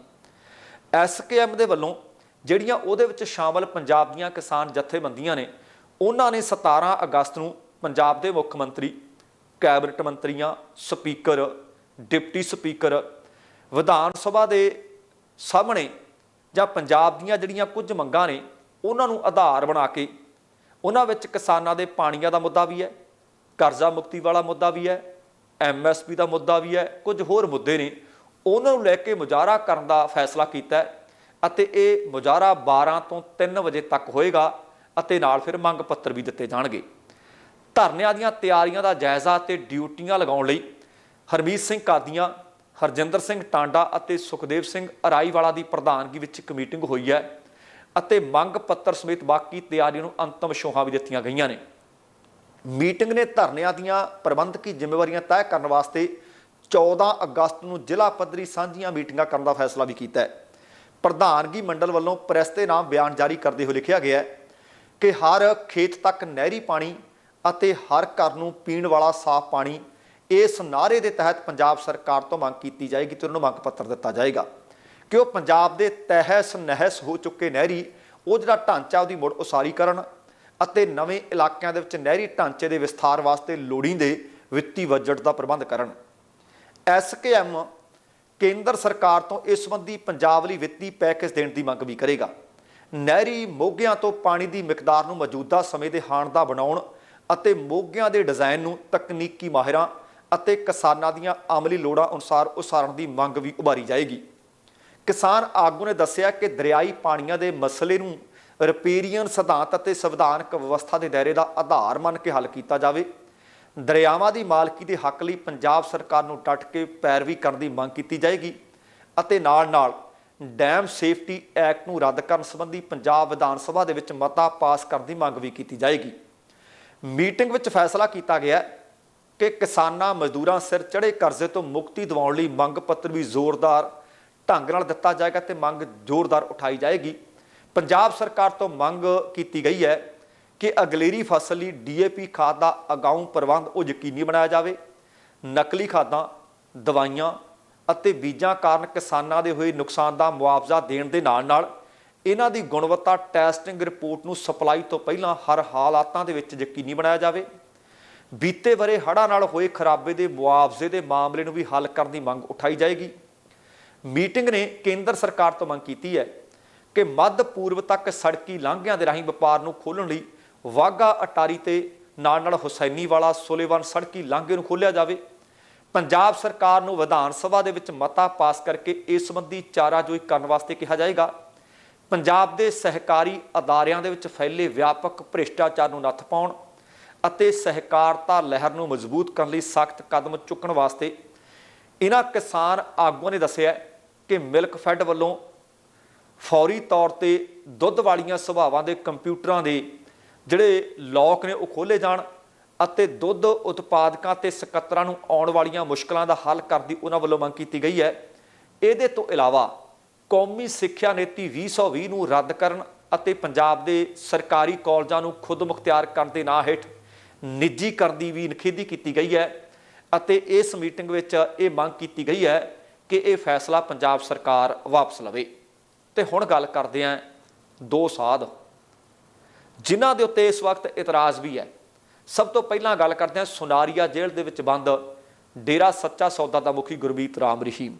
ਐਸਕੇਐਮ ਦੇ ਵੱਲੋਂ ਜਿਹੜੀਆਂ ਉਹਦੇ ਵਿੱਚ ਸ਼ਾਮਲ ਪੰਜਾਬ ਦੀਆਂ ਕਿਸਾਨ ਜਥੇਬੰਦੀਆਂ ਨੇ, ਉਹਨਾਂ ਨੇ 17 ਅਗਸਤ ਨੂੰ ਪੰਜਾਬ ਦੇ ਮੁੱਖ ਮੰਤਰੀ, ਕੈਬਨਿਟ ਮੰਤਰੀਆਂ, speaker, deputy speaker, Vidhan Sabha ਦੇ ਸਾਹਮਣੇ ਜਾਂ ਪੰਜਾਬ ਦੀਆਂ ਜਿਹੜੀਆਂ ਕੁਝ ਮੰਗਾਂ ਨੇ, ਉਹਨਾਂ ਨੂੰ ਆਧਾਰ ਬਣਾ ਕੇ ਉਹਨਾਂ ਵਿੱਚ ਕਿਸਾਨਾਂ ਦੇ ਪਾਣੀਆਂ ਦਾ ਮੁੱਦਾ ਵੀ ਹੈ, ਕਰਜ਼ਾ ਮੁਕਤੀ ਵਾਲਾ ਮੁੱਦਾ ਵੀ ਹੈ ਐਮਐਸਪੀ ਦਾ ਮੁੱਦਾ ਵੀ ਹੈ, ਕੁਝ ਹੋਰ ਮੁੱਦੇ ਨੇ। ਉਹਨਾਂ ਨੂੰ ਲੈ ਕੇ ਮੁਜ਼ਾਹਰਾ ਕਰਨ ਦਾ ਫੈਸਲਾ ਕੀਤਾ ਅਤੇ ਇਹ ਮੁਜ਼ਾਹਰਾ 12 ਤੋਂ 3 ਵਜੇ ਤੱਕ ਹੋਏਗਾ ਅਤੇ ਨਾਲ ਫਿਰ ਮੰਗ ਪੱਤਰ ਵੀ ਦਿੱਤੇ ਜਾਣਗੇ। ਧਰਨਿਆਂ ਦੀਆਂ ਤਿਆਰੀਆਂ ਦਾ ਜਾਇਜ਼ਾ ਤੇ ਡਿਊਟੀਆਂ ਲਗਾਉਣ ਲਈ ਹਰਮੀਤ ਸਿੰਘ ਕਾਦੀਆਂ, ਹਰਜਿੰਦਰ ਸਿੰਘ ਟਾਂਡਾ ਅਤੇ ਸੁਖਦੇਵ ਸਿੰਘ ਅਰਾਈਵਾਲਾ ਦੀ ਪ੍ਰਧਾਨਗੀ ਵਿੱਚ ਇੱਕ ਮੀਟਿੰਗ ਹੋਈ ਹੈ। ਅਤੇ ਮੰਗ ਪੱਤਰ ਸਮੇਤ ਬਾਕੀ ਤਿਆਰੀਆਂ ਨੂੰ ਅੰਤਮ ਛੋਹਾਂ ਵੀ ਦਿੱਤੀਆਂ ਗਈਆਂ ਨੇ। ਮੀਟਿੰਗ ਨੇ ਧਰਨਿਆਂ ਦੀਆਂ ਪ੍ਰਬੰਧਕੀ ਜ਼ਿੰਮੇਵਾਰੀਆਂ ਤੈਅ ਕਰਨ ਵਾਸਤੇ 14 ਅਗਸਤ ਨੂੰ ਜ਼ਿਲ੍ਹਾ ਪੱਧਰੀ ਸਾਂਝੀਆਂ ਮੀਟਿੰਗਾਂ ਕਰਨ ਦਾ ਫੈਸਲਾ ਵੀ ਕੀਤਾ ਹੈ। ਪ੍ਰਧਾਨਗੀ ਮੰਡਲ ਵੱਲੋਂ ਪ੍ਰੈਸ ਦੇ ਨਾਮ ਬਿਆਨ ਜਾਰੀ ਕਰਦੇ ਹੋਏ ਲਿਖਿਆ ਗਿਆ ਹੈ ਕਿ ਹਰ ਖੇਤ ਤੱਕ ਨਹਿਰੀ ਪਾਣੀ ਅਤੇ ਹਰ ਘਰ ਨੂੰ ਪੀਣ ਵਾਲਾ ਸਾਫ਼ ਪਾਣੀ ਇਸ ਨਾਅਰੇ ਦੇ ਤਹਿਤ ਪੰਜਾਬ ਸਰਕਾਰ ਤੋਂ ਮੰਗ ਕੀਤੀ ਜਾਏਗੀ ਤੇ ਉਹਨੂੰ ਮੰਗ ਪੱਤਰ ਦਿੱਤਾ ਜਾਏਗਾ। ਕਿ ਉਹ ਪੰਜਾਬ ਦੇ ਤਹਿਸ ਨਹਿਸ ਹੋ ਚੁੱਕੇ ਨਹਿਰੀ, ਉਹ ਜਿਹੜਾ ਢਾਂਚਾ ਉਹਦੀ ਮੁੜ ਉਸਾਰੀ ਕਰਨ ਅਤੇ ਨਵੇਂ ਇਲਾਕਿਆਂ ਦੇ ਵਿੱਚ ਨਹਿਰੀ ਢਾਂਚੇ ਦੇ ਵਿਸਥਾਰ ਵਾਸਤੇ ਲੋੜੀਂਦੇ ਵਿੱਤੀ ਬਜਟ ਦਾ ਪ੍ਰਬੰਧ ਕਰਨ। ਐਸਕੇਐਮ ਕੇਂਦਰ ਸਰਕਾਰ ਤੋਂ ਇਸ ਸੰਬੰਧੀ ਪੰਜਾਬ ਲਈ ਵਿੱਤੀ ਪੈਕੇਜ ਦੇਣ ਦੀ ਮੰਗ ਵੀ ਕਰੇਗਾ। ਨਹਿਰੀ ਮੋਗਿਆਂ ਤੋਂ ਪਾਣੀ ਦੀ ਮਿਕਦਾਰ ਨੂੰ ਮੌਜੂਦਾ ਸਮੇਂ ਦੇ ਹਾਣ ਦਾ ਬਣਾਉਣ ਅਤੇ ਮੋਗਿਆਂ ਦੇ ਡਿਜ਼ਾਈਨ ਨੂੰ ਤਕਨੀਕੀ ਮਾਹਿਰਾਂ ਅਤੇ ਕਿਸਾਨਾਂ ਦੀਆਂ ਅਮਲੀ ਲੋੜਾਂ ਅਨੁਸਾਰ ਉਸਾਰਨ ਦੀ ਮੰਗ ਵੀ ਉਭਾਰੀ ਜਾਏਗੀ। ਕਿਸਾਨ ਆਗੂ ਨੇ ਦੱਸਿਆ ਕਿ ਦਰਿਆਈ ਪਾਣੀਆਂ ਦੇ ਮਸਲੇ ਨੂੰ ਰਿਪੇਰੀਅਨ ਸਿਧਾਂਤ ਅਤੇ ਸੰਵਿਧਾਨਕ ਵਿਵਸਥਾ ਦੇ ਦਾਇਰੇ ਦਾ ਆਧਾਰ ਮੰਨ ਕੇ ਹੱਲ ਕੀਤਾ ਜਾਵੇ। ਦਰਿਆਵਾਂ ਦੀ ਮਾਲਕੀ ਦੇ ਹੱਕ ਲਈ ਪੰਜਾਬ ਸਰਕਾਰ ਨੂੰ ਡਟ ਕੇ ਪੈਰਵੀ ਕਰਨ ਦੀ ਮੰਗ ਕੀਤੀ ਜਾਏਗੀ ਅਤੇ ਨਾਲ-ਨਾਲ ਡੈਮ ਸੇਫਟੀ ਐਕਟ ਨੂੰ ਰੱਦ ਕਰਨ ਸੰਬੰਧੀ ਪੰਜਾਬ ਵਿਧਾਨ ਸਭਾ ਦੇ ਵਿੱਚ ਮਤਾ ਪਾਸ ਕਰਨ ਦੀ ਮੰਗ ਵੀ ਕੀਤੀ ਜਾਏਗੀ। ਮੀਟਿੰਗ ਵਿੱਚ ਫੈਸਲਾ ਕੀਤਾ ਗਿਆ ਕਿ ਕਿਸਾਨਾਂ ਮਜ਼ਦੂਰਾਂ ਸਿਰ ਚੜੇ ਕਰਜ਼ੇ ਤੋਂ ਮੁਕਤੀ ਦਿਵਾਉਣ ਲਈ ਮੰਗ ਪੱਤਰ ਵੀ ਜ਼ੋਰਦਾਰ ਢੰਗ ਨਾਲ ਦਿੱਤਾ ਜਾਏਗਾ ਤੇ ਮੰਗ ਜ਼ੋਰਦਾਰ ਉਠਾਈ ਜਾਏਗੀ। ਪੰਜਾਬ ਸਰਕਾਰ ਤੋਂ ਮੰਗ ਕੀਤੀ ਗਈ ਹੈ ਕਿ ਅਗਲੇਰੀ ਫਸਲ ਲਈ ਡੀਏਪੀ ਖਾਦ ਦਾ ਅਗਾਊਂ ਪ੍ਰਬੰਧ ਉਹ ਯਕੀਨੀ ਬਣਾਇਆ ਜਾਵੇ। ਨਕਲੀ ਖਾਦਾਂ, ਦਵਾਈਆਂ ਅਤੇ ਬੀਜਾਂ ਕਾਰਨ ਕਿਸਾਨਾਂ ਦੇ ਹੋਏ ਨੁਕਸਾਨ ਦਾ ਮੁਆਵਜ਼ਾ ਦੇਣ ਦੇ ਨਾਲ-ਨਾਲ ਇਹਨਾਂ ਦੀ ਗੁਣਵੱਤਾ ਟੈਸਟਿੰਗ ਰਿਪੋਰਟ ਨੂੰ ਸਪਲਾਈ ਤੋਂ ਪਹਿਲਾਂ ਹਰ ਹਾਲਾਤਾਂ ਦੇ ਵਿੱਚ ਯਕੀਨੀ ਬਣਾਇਆ ਜਾਵੇ। ਬੀਤੇ ਬਰੇ ਹੜ੍ਹਾਂ ਨਾਲ ਹੋਏ ਖਰਾਬੇ ਦੇ ਮੁਆਵਜ਼ੇ ਦੇ ਮਾਮਲੇ ਨੂੰ ਵੀ ਹੱਲ ਕਰਨ ਦੀ ਮੰਗ ਉਠਾਈ ਜਾਏਗੀ। ਮੀਟਿੰਗ ਨੇ ਕੇਂਦਰ ਸਰਕਾਰ ਤੋਂ ਮੰਗ ਕੀਤੀ ਹੈ ਕਿ ਮੱਧ ਪੂਰਬ ਤੱਕ ਸੜਕੀ ਲਾਂਘਿਆਂ ਦੇ ਰਾਹੀਂ ਵਪਾਰ ਨੂੰ ਖੋਲ੍ਹਣ ਲਈ ਵਾਗਾ ਅਟਾਰੀ ਤੇ ਨਾਲ ਨਾਲ ਹੁਸੈਨੀ ਵਾਲਾ ਸੁਲੇਵਾਨ ਸੜਕੀ ਲਾਂਘੇ ਨੂੰ ਖੋਲ੍ਹਿਆ ਜਾਵੇ। ਪੰਜਾਬ ਸਰਕਾਰ ਨੂੰ ਵਿਧਾਨ ਸਭਾ ਦੇ ਵਿੱਚ ਮਤਾ ਪਾਸ ਕਰਕੇ ਇਸ ਸੰਬੰਧੀ ਚਾਰਾਜੋਈ ਕਰਨ ਵਾਸਤੇ ਕਿਹਾ ਜਾਏਗਾ। ਪੰਜਾਬ ਦੇ ਸਹਿਕਾਰੀ ਅਦਾਰਿਆਂ ਦੇ ਵਿੱਚ ਫੈਲੇ ਵਿਆਪਕ ਭ੍ਰਿਸ਼ਟਾਚਾਰ ਨੂੰ ਨੱਥ ਪਾਉਣ ਅਤੇ ਸਹਿਕਾਰਤਾ ਲਹਿਰ ਨੂੰ ਮਜ਼ਬੂਤ ਕਰਨ ਲਈ ਸਖਤ ਕਦਮ ਚੁੱਕਣ ਵਾਸਤੇ ਇਹਨਾਂ ਕਿਸਾਨ ਆਗੂਆਂ ਨੇ ਦੱਸਿਆ ਕਿ ਮਿਲਕ ਫੈਡ ਵੱਲੋਂ ਫੌਰੀ ਤੌਰ ਤੇ ਦੁੱਧ ਵਾਲੀਆਂ ਸੁਭਾਵਾਂ ਦੇ ਕੰਪਿਊਟਰਾਂ ਦੇ ਜਿਹੜੇ ਲੋਕ ਨੇ ਉਹ ਖੋਲੇ ਜਾਣ ਅਤੇ ਦੁੱਧ ਉਤਪਾਦਕਾਂ ਤੇ ਸਕੱਤਰਾਂ ਨੂੰ ਆਉਣ ਵਾਲੀਆਂ ਮੁਸ਼ਕਲਾਂ ਦਾ ਹੱਲ ਕਰਨ ਦੀ ਉਹਨਾਂ ਵੱਲੋਂ ਮੰਗ ਕੀਤੀ ਗਈ ਹੈ। ਇਹਦੇ ਤੋਂ ਇਲਾਵਾ ਕੌਮੀ ਸਿੱਖਿਆ ਨੀਤੀ 2020 ਨੂੰ ਰੱਦ ਕਰਨ ਅਤੇ ਪੰਜਾਬ ਦੇ ਸਰਕਾਰੀ ਕਾਲਜਾਂ ਨੂੰ ਖੁਦ ਮੁਖਤਿਆਰ ਕਰਨ ਦੇ ਨਾਂ ਹੇਠ ਨਿੱਜੀ ਕਰਨ ਦੀ ਵੀ ਨਿਖੇਧੀ ਕੀਤੀ ਗਈ ਹੈ ਅਤੇ ਇਸ ਮੀਟਿੰਗ ਵਿੱਚ ਇਹ ਮੰਗ ਕੀਤੀ ਗਈ ਹੈ ਕਿ ਇਹ ਫੈਸਲਾ ਪੰਜਾਬ ਸਰਕਾਰ ਵਾਪਸ ਲਵੇ। ਤੇ ਹੁਣ ਗੱਲ ਕਰਦੇ ਹਾਂ ਦੋ ਸਾਧ। ਜਿਨ੍ਹਾਂ ਦੇ ਉੱਤੇ ਇਸ ਵਕਤ ਇਤਰਾਜ਼ ਵੀ ਹੈ। ਸਭ ਤੋਂ ਪਹਿਲਾਂ ਗੱਲ ਕਰਦੇ ਹਾਂ ਸੁਨਾਰੀਆ ਜੇਲ੍ਹ ਦੇ ਵਿੱਚ ਬੰਦ ਡੇਰਾ ਸੱਚਾ ਸੌਦਾ ਦਾ ਮੁਖੀ ਗੁਰਮੀਤ ਰਾਮ ਰਹੀਮ।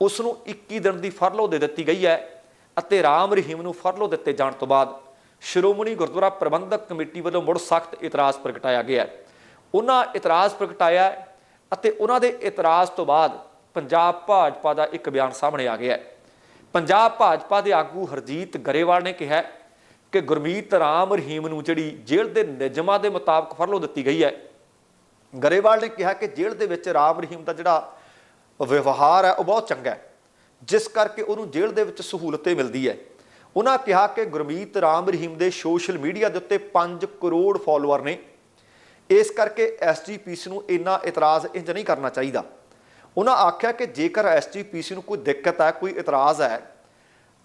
ਉਸ ਨੂੰ 21 ਦਿਨ ਦੀ ਫਰਲੋ ਦੇ ਦਿੱਤੀ ਗਈ ਹੈ ਅਤੇ ਰਾਮ ਰਹੀਮ ਨੂੰ ਫਰਲੋ ਦਿੱਤੇ ਜਾਣ ਤੋਂ ਬਾਅਦ ਸ਼੍ਰੋਮਣੀ ਗੁਰਦੁਆਰਾ ਪ੍ਰਬੰਧਕ ਕਮੇਟੀ ਵੱਲੋਂ ਮੁੜ ਸਖਤ ਇਤਰਾਜ਼ ਪ੍ਰਗਟਾਇਆ ਗਿਆ ਉਹਨਾਂ ਇਤਰਾਜ਼ ਪ੍ਰਗਟਾਇਆ ਅਤੇ ਉਹਨਾਂ ਦੇ ਇਤਰਾਜ਼ ਤੋਂ ਬਾਅਦ ਪੰਜਾਬ ਭਾਜਪਾ ਦਾ ਇੱਕ ਬਿਆਨ ਸਾਹਮਣੇ ਆ ਗਿਆ ਹੈ। ਪੰਜਾਬ ਭਾਜਪਾ ਦੇ ਆਗੂ ਹਰਜੀਤ ਗਰੇਵਾਲ ਨੇ ਕਿਹਾ ਕਿ ਗੁਰਮੀਤ ਰਾਮ ਰਹੀਮ ਨੂੰ ਜਿਹੜੀ ਜੇਲ੍ਹ ਦੇ ਨਿਯਮਾਂ ਦੇ ਮੁਤਾਬਕ ਫਰਲੋ ਦਿੱਤੀ ਗਈ ਹੈ। ਗਰੇਵਾਲ ਨੇ ਕਿਹਾ ਕਿ ਜੇਲ੍ਹ ਦੇ ਵਿੱਚ ਰਾਮ ਰਹੀਮ ਦਾ ਜਿਹੜਾ ਵਿਵਹਾਰ ਹੈ, ਉਹ ਬਹੁਤ ਚੰਗਾ ਹੈ। ਜਿਸ ਕਰਕੇ ਉਹਨੂੰ ਜੇਲ੍ਹ ਦੇ ਵਿੱਚ ਸਹੂਲਤੇ ਮਿਲਦੀ ਹੈ। ਉਹਨਾਂ ਕਿਹਾ ਕਿ ਗੁਰਮੀਤ ਰਾਮ ਰਹੀਮ ਦੇ ਸੋਸ਼ਲ ਮੀਡੀਆ ਦੇ ਉੱਤੇ 5 ਕਰੋੜ ਫਾਲੋਅਰ ਨੇ। ਇਸ ਕਰਕੇ ਐਸਜੀਪੀਸੀ ਨੂੰ ਇੰਨਾ ਇਤਰਾਜ਼ ਇੰਜ ਨਹੀਂ ਕਰਨਾ ਚਾਹੀਦਾ। ਉਹਨਾਂ ਆਖਿਆ ਕਿ ਜੇਕਰ ਐਸਜੀਪੀਸੀ ਨੂੰ ਕੋਈ ਦਿੱਕਤ ਹੈ, ਕੋਈ ਇਤਰਾਜ਼ ਹੈ,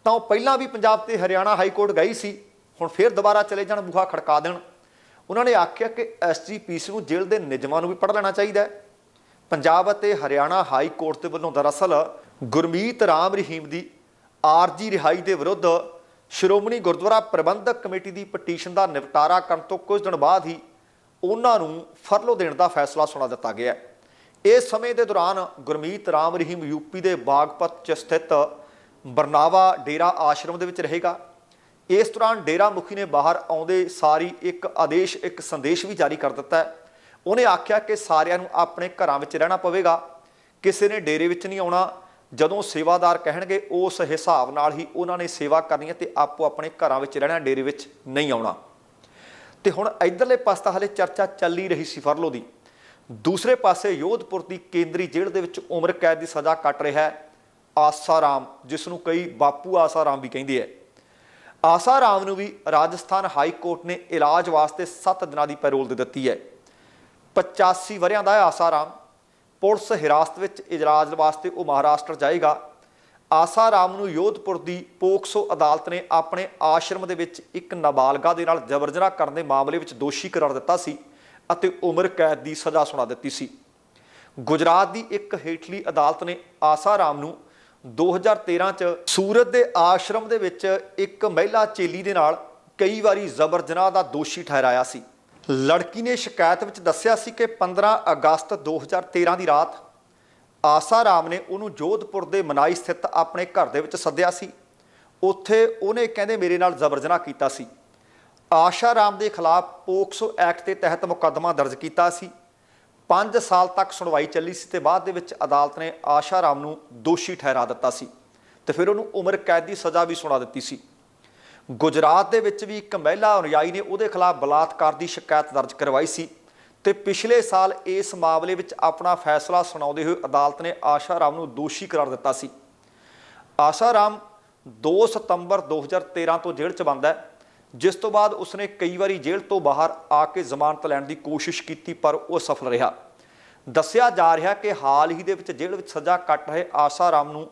ਤਾਂ ਉਹ ਪਹਿਲਾਂ ਵੀ ਪੰਜਾਬ ਤੇ ਹਰਿਆਣਾ ਹਾਈ ਕੋਰਟ ਗਈ ਸੀ, ਹੁਣ ਫੇਰ ਦੁਬਾਰਾ ਚਲੇ ਜਾਣ, ਬੂਹਾ ਖੜਕਾ ਦੇਣ। ਉਹਨਾਂ ਨੇ ਆਖਿਆ ਕਿ ਐਸਜੀਪੀਸੀ ਨੂੰ ਜੇਲ੍ਹ ਦੇ ਨਿਯਮਾਂ ਨੂੰ ਵੀ ਪੜ੍ਹ ਲੈਣਾ ਚਾਹੀਦਾ ਹੈ। ਪੰਜਾਬ ਅਤੇ ਹਰਿਆਣਾ ਹਾਈ ਕੋਰਟ ਦੇ ਵੱਲੋਂ ਦਰਅਸਲ ਗੁਰਮੀਤ ਰਾਮ ਰਹੀਮ ਦੀ ਆਰਜੀ ਰਿਹਾਈ ਦੇ ਵਿਰੁੱਧ ਸ਼੍ਰੋਮਣੀ ਗੁਰਦੁਆਰਾ ਪ੍ਰਬੰਧਕ ਕਮੇਟੀ ਦੀ ਪਟੀਸ਼ਨ ਦਾ ਨਿਪਟਾਰਾ ਕਰਨ ਤੋਂ ਕੁਝ ਦਿਨ ਬਾਅਦ ਹੀ ਉਹਨਾਂ ਨੂੰ ਫਰਲੋ ਦੇਣ ਦਾ ਫੈਸਲਾ ਸੁਣਾ ਦਿੱਤਾ ਗਿਆ ਹੈ। ਇਸ ਸਮੇਂ ਦੇ ਦੌਰਾਨ ਗੁਰਮੀਤ ਰਾਮ ਰਹੀਮ ਯੂਪੀ ਦੇ ਬਾਗਪਤ ਚ ਸਥਿਤ ਬਰਨਾਵਾ ਡੇਰਾ ਆਸ਼ਰਮ ਦੇ ਵਿੱਚ ਰਹੇਗਾ। ਇਸ ਦੌਰਾਨ ਡੇਰਾ ਮੁਖੀ ਨੇ ਬਾਹਰ ਆਉਂਦੇ ਸਾਰੀ ਇੱਕ ਆਦੇਸ਼, ਇੱਕ ਸੰਦੇਸ਼ ਵੀ ਜਾਰੀ ਕਰ ਦਿੱਤਾ ਹੈ। ਉਹਨੇ ਆਖਿਆ ਕਿ ਸਾਰਿਆਂ ਨੂੰ ਆਪਣੇ ਘਰਾਂ ਵਿੱਚ ਰਹਿਣਾ ਪਵੇਗਾ। ਕਿਸੇ ਨੇ ਡੇਰੇ ਵਿੱਚ ਨਹੀਂ ਆਉਣਾ। ਜਦੋਂ ਸੇਵਾਦਾਰ ਕਹਿਣਗੇ, ਉਸ ਹਿਸਾਬ ਨਾਲ ਹੀ ਉਹਨਾਂ ਨੇ ਸੇਵਾ ਕਰਨੀ ਹੈ ਤੇ ਆਪੋ ਆਪਣੇ ਘਰਾਂ ਵਿੱਚ ਰਹਿਣਾ, ਡੇਰੇ ਵਿੱਚ ਨਹੀਂ ਆਉਣਾ। ਤੇ ਹੁਣ ਇਧਰਲੇ ਪਾਸੇ ਤਾਂ ਹਲੇ ਚਰਚਾ ਚੱਲ ਹੀ ਰਹੀ ਸੀ ਫਰਲੋ ਦੀ। ਦੂਸਰੇ ਪਾਸੇ ਯੋਧਪੁਰ ਦੀ ਕੇਂਦਰੀ ਜੇਲ੍ਹ ਦੇ ਵਿੱਚ ਉਮਰ ਕੈਦ ਦੀ ਸਜ਼ਾ ਕੱਟ ਰਿਹਾ ਹੈ। ਆਸਾਰਾਮ ਜਿਸ ਨੂੰ ਕਈ ਬਾਪੂ ਆਸਾਰਾਮ ਵੀ ਕਹਿੰਦੇ ਆ। ਆਸਾਰਾਮ ਨੂੰ ਵੀ ਰਾਜਸਥਾਨ ਹਾਈ ਕੋਰਟ ਨੇ ਇਲਾਜ ਵਾਸਤੇ 7 ਦਿਨਾਂ ਦੀ ਪੈਰੋਲ ਦੇ ਦਿੱਤੀ ਹੈ। 85 ਵਰਿਆਂ ਦਾ ਹੈ ਆਸਾਰਾਮ। ਪੁਲਿਸ ਹਿਰਾਸਤ ਵਿੱਚ ਇਜਲਾਜ ਵਾਸਤੇ ਉਹ ਮਹਾਰਾਸ਼ਟਰ ਜਾਏਗਾ। ਆਸਾਰਾਮ ਨੂੰ ਯੋਧਪੁਰ ਦੀ ਪੋਕਸੋ ਅਦਾਲਤ ਨੇ ਆਪਣੇ ਆਸ਼ਰਮ ਦੇ ਵਿੱਚ ਇੱਕ ਨਾਬਾਲਗਾ ਦੇ ਨਾਲ ਜ਼ਬਰ ਜਨਾਹ ਕਰਨ ਦੇ ਮਾਮਲੇ ਵਿੱਚ ਦੋਸ਼ੀ ਕਰਾਰ ਦਿੱਤਾ ਸੀ। ਅਤੇ ਉਮਰ ਕੈਦ ਦੀ ਸਜ਼ਾ ਸੁਣਾ ਦਿੱਤੀ ਸੀ। ਗੁਜਰਾਤ ਦੀ ਇੱਕ ਹੇਠਲੀ ਅਦਾਲਤ ਨੇ ਆਸਾਰਾਮ ਨੂੰ 2013 ਚ ਸੂਰਤ ਦੇ ਆਸ਼ਰਮ ਦੇ ਵਿੱਚ ਇੱਕ ਮਹਿਲਾ ਚੇਲੀ ਦੇ ਨਾਲ ਕਈ ਵਾਰੀ ਜ਼ਬਰ ਜਨਾਹ ਦਾ ਦੋਸ਼ੀ ਠਹਿਰਾਇਆ ਸੀ। ਲੜਕੀ ਨੇ ਸ਼ਿਕਾਇਤ ਵਿੱਚ ਦੱਸਿਆ ਸੀ ਕਿ 15 ਅਗਸਤ 2013 ਦੀ ਰਾਤ ਆਸਾਰਾਮ ਨੇ ਉਹਨੂੰ ਜੋਧਪੁਰ ਦੇ ਮਨਾਈ ਸਥਿਤ ਆਪਣੇ ਘਰ ਦੇ ਵਿੱਚ ਸੱਦਿਆ ਸੀ। ਉੱਥੇ ਉਹਨੇ ਕਹਿੰਦੇ ਮੇਰੇ ਨਾਲ ਜ਼ਬਰ ਜਨਾਹ ਕੀਤਾ ਸੀ। ਆਸ਼ਾ ਰਾਮ ਦੇ ਖਿਲਾਫ ਪੋਕਸੋ ਐਕਟ ਦੇ ਤਹਿਤ ਮੁਕੱਦਮਾ ਦਰਜ ਕੀਤਾ ਸੀ। 5 ਸਾਲ ਤੱਕ ਸੁਣਵਾਈ ਚੱਲੀ ਸੀ ਤੇ ਬਾਅਦ ਦੇ ਵਿੱਚ ਅਦਾਲਤ ਨੇ ਆਸ਼ਾ ਰਾਮ ਨੂੰ ਦੋਸ਼ੀ ਠਹਿਰਾ ਦਿੱਤਾ ਸੀ ਤੇ ਫਿਰ ਉਹਨੂੰ ਉਮਰ ਕੈਦ ਦੀ ਸਜ਼ਾ ਵੀ ਸੁਣਾ ਦਿੱਤੀ ਸੀ। ਗੁਜਰਾਤ ਦੇ ਵਿੱਚ ਵੀ ਇੱਕ ਮਹਿਲਾ ਅਨੁਯਾਈ ਨੇ ਉਹਦੇ ਖਿਲਾਫ ਬਲਾਤਕਾਰ ਦੀ ਸ਼ਿਕਾਇਤ ਦਰਜ ਕਰਵਾਈ ਸੀ ਤੇ ਪਿਛਲੇ ਸਾਲ ਇਸ ਮਾਮਲੇ ਵਿੱਚ ਆਪਣਾ ਫੈਸਲਾ ਸੁਣਾਉਂਦੇ ਹੋਏ ਅਦਾਲਤ ਨੇ ਆਸ਼ਾ ਰਾਮ ਨੂੰ ਦੋਸ਼ੀ ਕਰਾਰ ਦਿੱਤਾ ਸੀ। ਆਸ਼ਾ ਰਾਮ 2 ਸਤੰਬਰ 2013 ਤੋਂ ਜੇਲ੍ਹ 'ਚ ਬੰਦ ਹੈ। ਜਿਸ ਤੋਂ ਬਾਅਦ ਉਸਨੇ ਕਈ ਵਾਰੀ ਜੇਲ੍ਹ ਤੋਂ ਬਾਹਰ ਆ ਕੇ ਜ਼ਮਾਨਤ ਲੈਣ ਦੀ ਕੋਸ਼ਿਸ਼ ਕੀਤੀ, ਪਰ ਉਹ ਸਫਲ ਰਿਹਾ। ਦੱਸਿਆ ਜਾ ਰਿਹਾ ਕਿ ਹਾਲ ਹੀ ਦੇ ਵਿੱਚ ਜੇਲ੍ਹ ਵਿੱਚ ਸਜ਼ਾ ਕੱਟ ਰਹੇ ਆਸ਼ਾ ਰਾਮ ਨੂੰ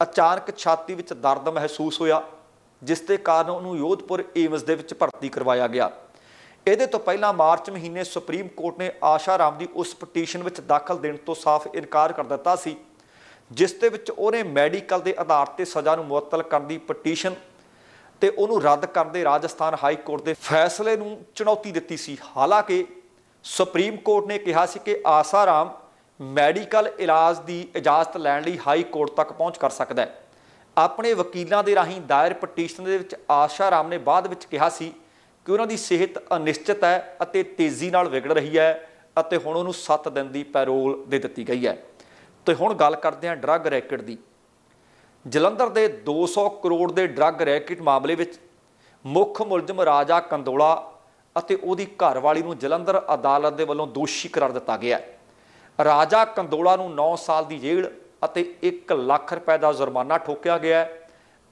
ਅਚਾਨਕ ਛਾਤੀ ਵਿੱਚ ਦਰਦ ਮਹਿਸੂਸ ਹੋਇਆ, ਜਿਸ ਦੇ ਕਾਰਨ ਉਹਨੂੰ ਯੋਧਪੁਰ ਏਮਸ ਦੇ ਵਿੱਚ ਭਰਤੀ ਕਰਵਾਇਆ ਗਿਆ। ਇਹਦੇ ਤੋਂ ਪਹਿਲਾਂ ਮਾਰਚ ਮਹੀਨੇ ਸੁਪਰੀਮ ਕੋਰਟ ਨੇ ਆਸ਼ਾ ਰਾਮ ਦੀ ਉਸ ਪਟੀਸ਼ਨ ਵਿੱਚ ਦਾਖਲ ਦੇਣ ਤੋਂ ਸਾਫ਼ ਇਨਕਾਰ ਕਰ ਦਿੱਤਾ ਸੀ, ਜਿਸ ਦੇ ਵਿੱਚ ਉਹਨੇ ਮੈਡੀਕਲ ਦੇ ਆਧਾਰ ਤੇ ਸਜ਼ਾ ਨੂੰ ਮੁਅੱਤਲ ਕਰਨ ਦੀ ਪਟੀਸ਼ਨ ਤੇ ਉਹਨੂੰ ਰੱਦ ਕਰਦੇ ਰਾਜਸਥਾਨ ਹਾਈ ਕੋਰਟ ਦੇ ਫੈਸਲੇ ਨੂੰ ਚੁਣੌਤੀ ਦਿੱਤੀ ਸੀ। ਹਾਲਾਂਕਿ ਸੁਪਰੀਮ ਕੋਰਟ ਨੇ ਕਿਹਾ ਸੀ ਕਿ ਆਸਾਰਾਮ ਮੈਡੀਕਲ ਇਲਾਜ ਦੀ ਇਜਾਜ਼ਤ ਲੈਣ ਲਈ ਹਾਈ ਕੋਰਟ ਤੱਕ ਪਹੁੰਚ ਕਰ ਸਕਦਾ ਹੈ। ਆਪਣੇ ਵਕੀਲਾਂ ਦੇ ਰਾਹੀਂ ਦਾਇਰ ਪਟੀਸ਼ਨ ਦੇ ਵਿੱਚ ਆਸ਼ਾਰਾਮ ਨੇ ਬਾਅਦ ਵਿੱਚ ਕਿਹਾ ਸੀ ਕਿ ਉਹਨਾਂ ਦੀ ਸਿਹਤ ਅਨਿਸ਼ਚਿਤ ਹੈ ਅਤੇ ਤੇਜ਼ੀ ਨਾਲ ਵਿਗੜ ਰਹੀ ਹੈ ਅਤੇ ਹੁਣ ਉਹਨੂੰ 7 ਦਿਨ ਦੀ ਪੈਰੋਲ ਦੇ ਦਿੱਤੀ ਗਈ ਹੈ। ਤੇ ਹੁਣ ਗੱਲ ਕਰਦੇ ਹਾਂ ਡਰੱਗ ਰੈਕਟ ਦੀ। ਜਲੰਧਰ ਦੇ 200 ਕਰੋੜ ਦੇ ਡਰੱਗ ਰੈਕਟ ਮਾਮਲੇ ਵਿੱਚ ਮੁੱਖ ਮੁਲਜ਼ਮ ਰਾਜਾ ਕੰਦੋਲਾ ਅਤੇ ਉਹਦੀ ਘਰਵਾਲੀ ਨੂੰ ਜਲੰਧਰ ਅਦਾਲਤ ਦੇ ਵੱਲੋਂ ਦੋਸ਼ੀ ਕਰਾਰ ਦਿੱਤਾ ਗਿਆ ਹੈ। ਰਾਜਾ ਕੰਦੋਲਾ ਨੂੰ 9 ਸਾਲ ਦੀ ਜੇਲ੍ਹ ਅਤੇ 1 ਲੱਖ ਰੁਪਏ ਦਾ ਜੁਰਮਾਨਾ ਠੋਕਿਆ ਗਿਆ ਹੈ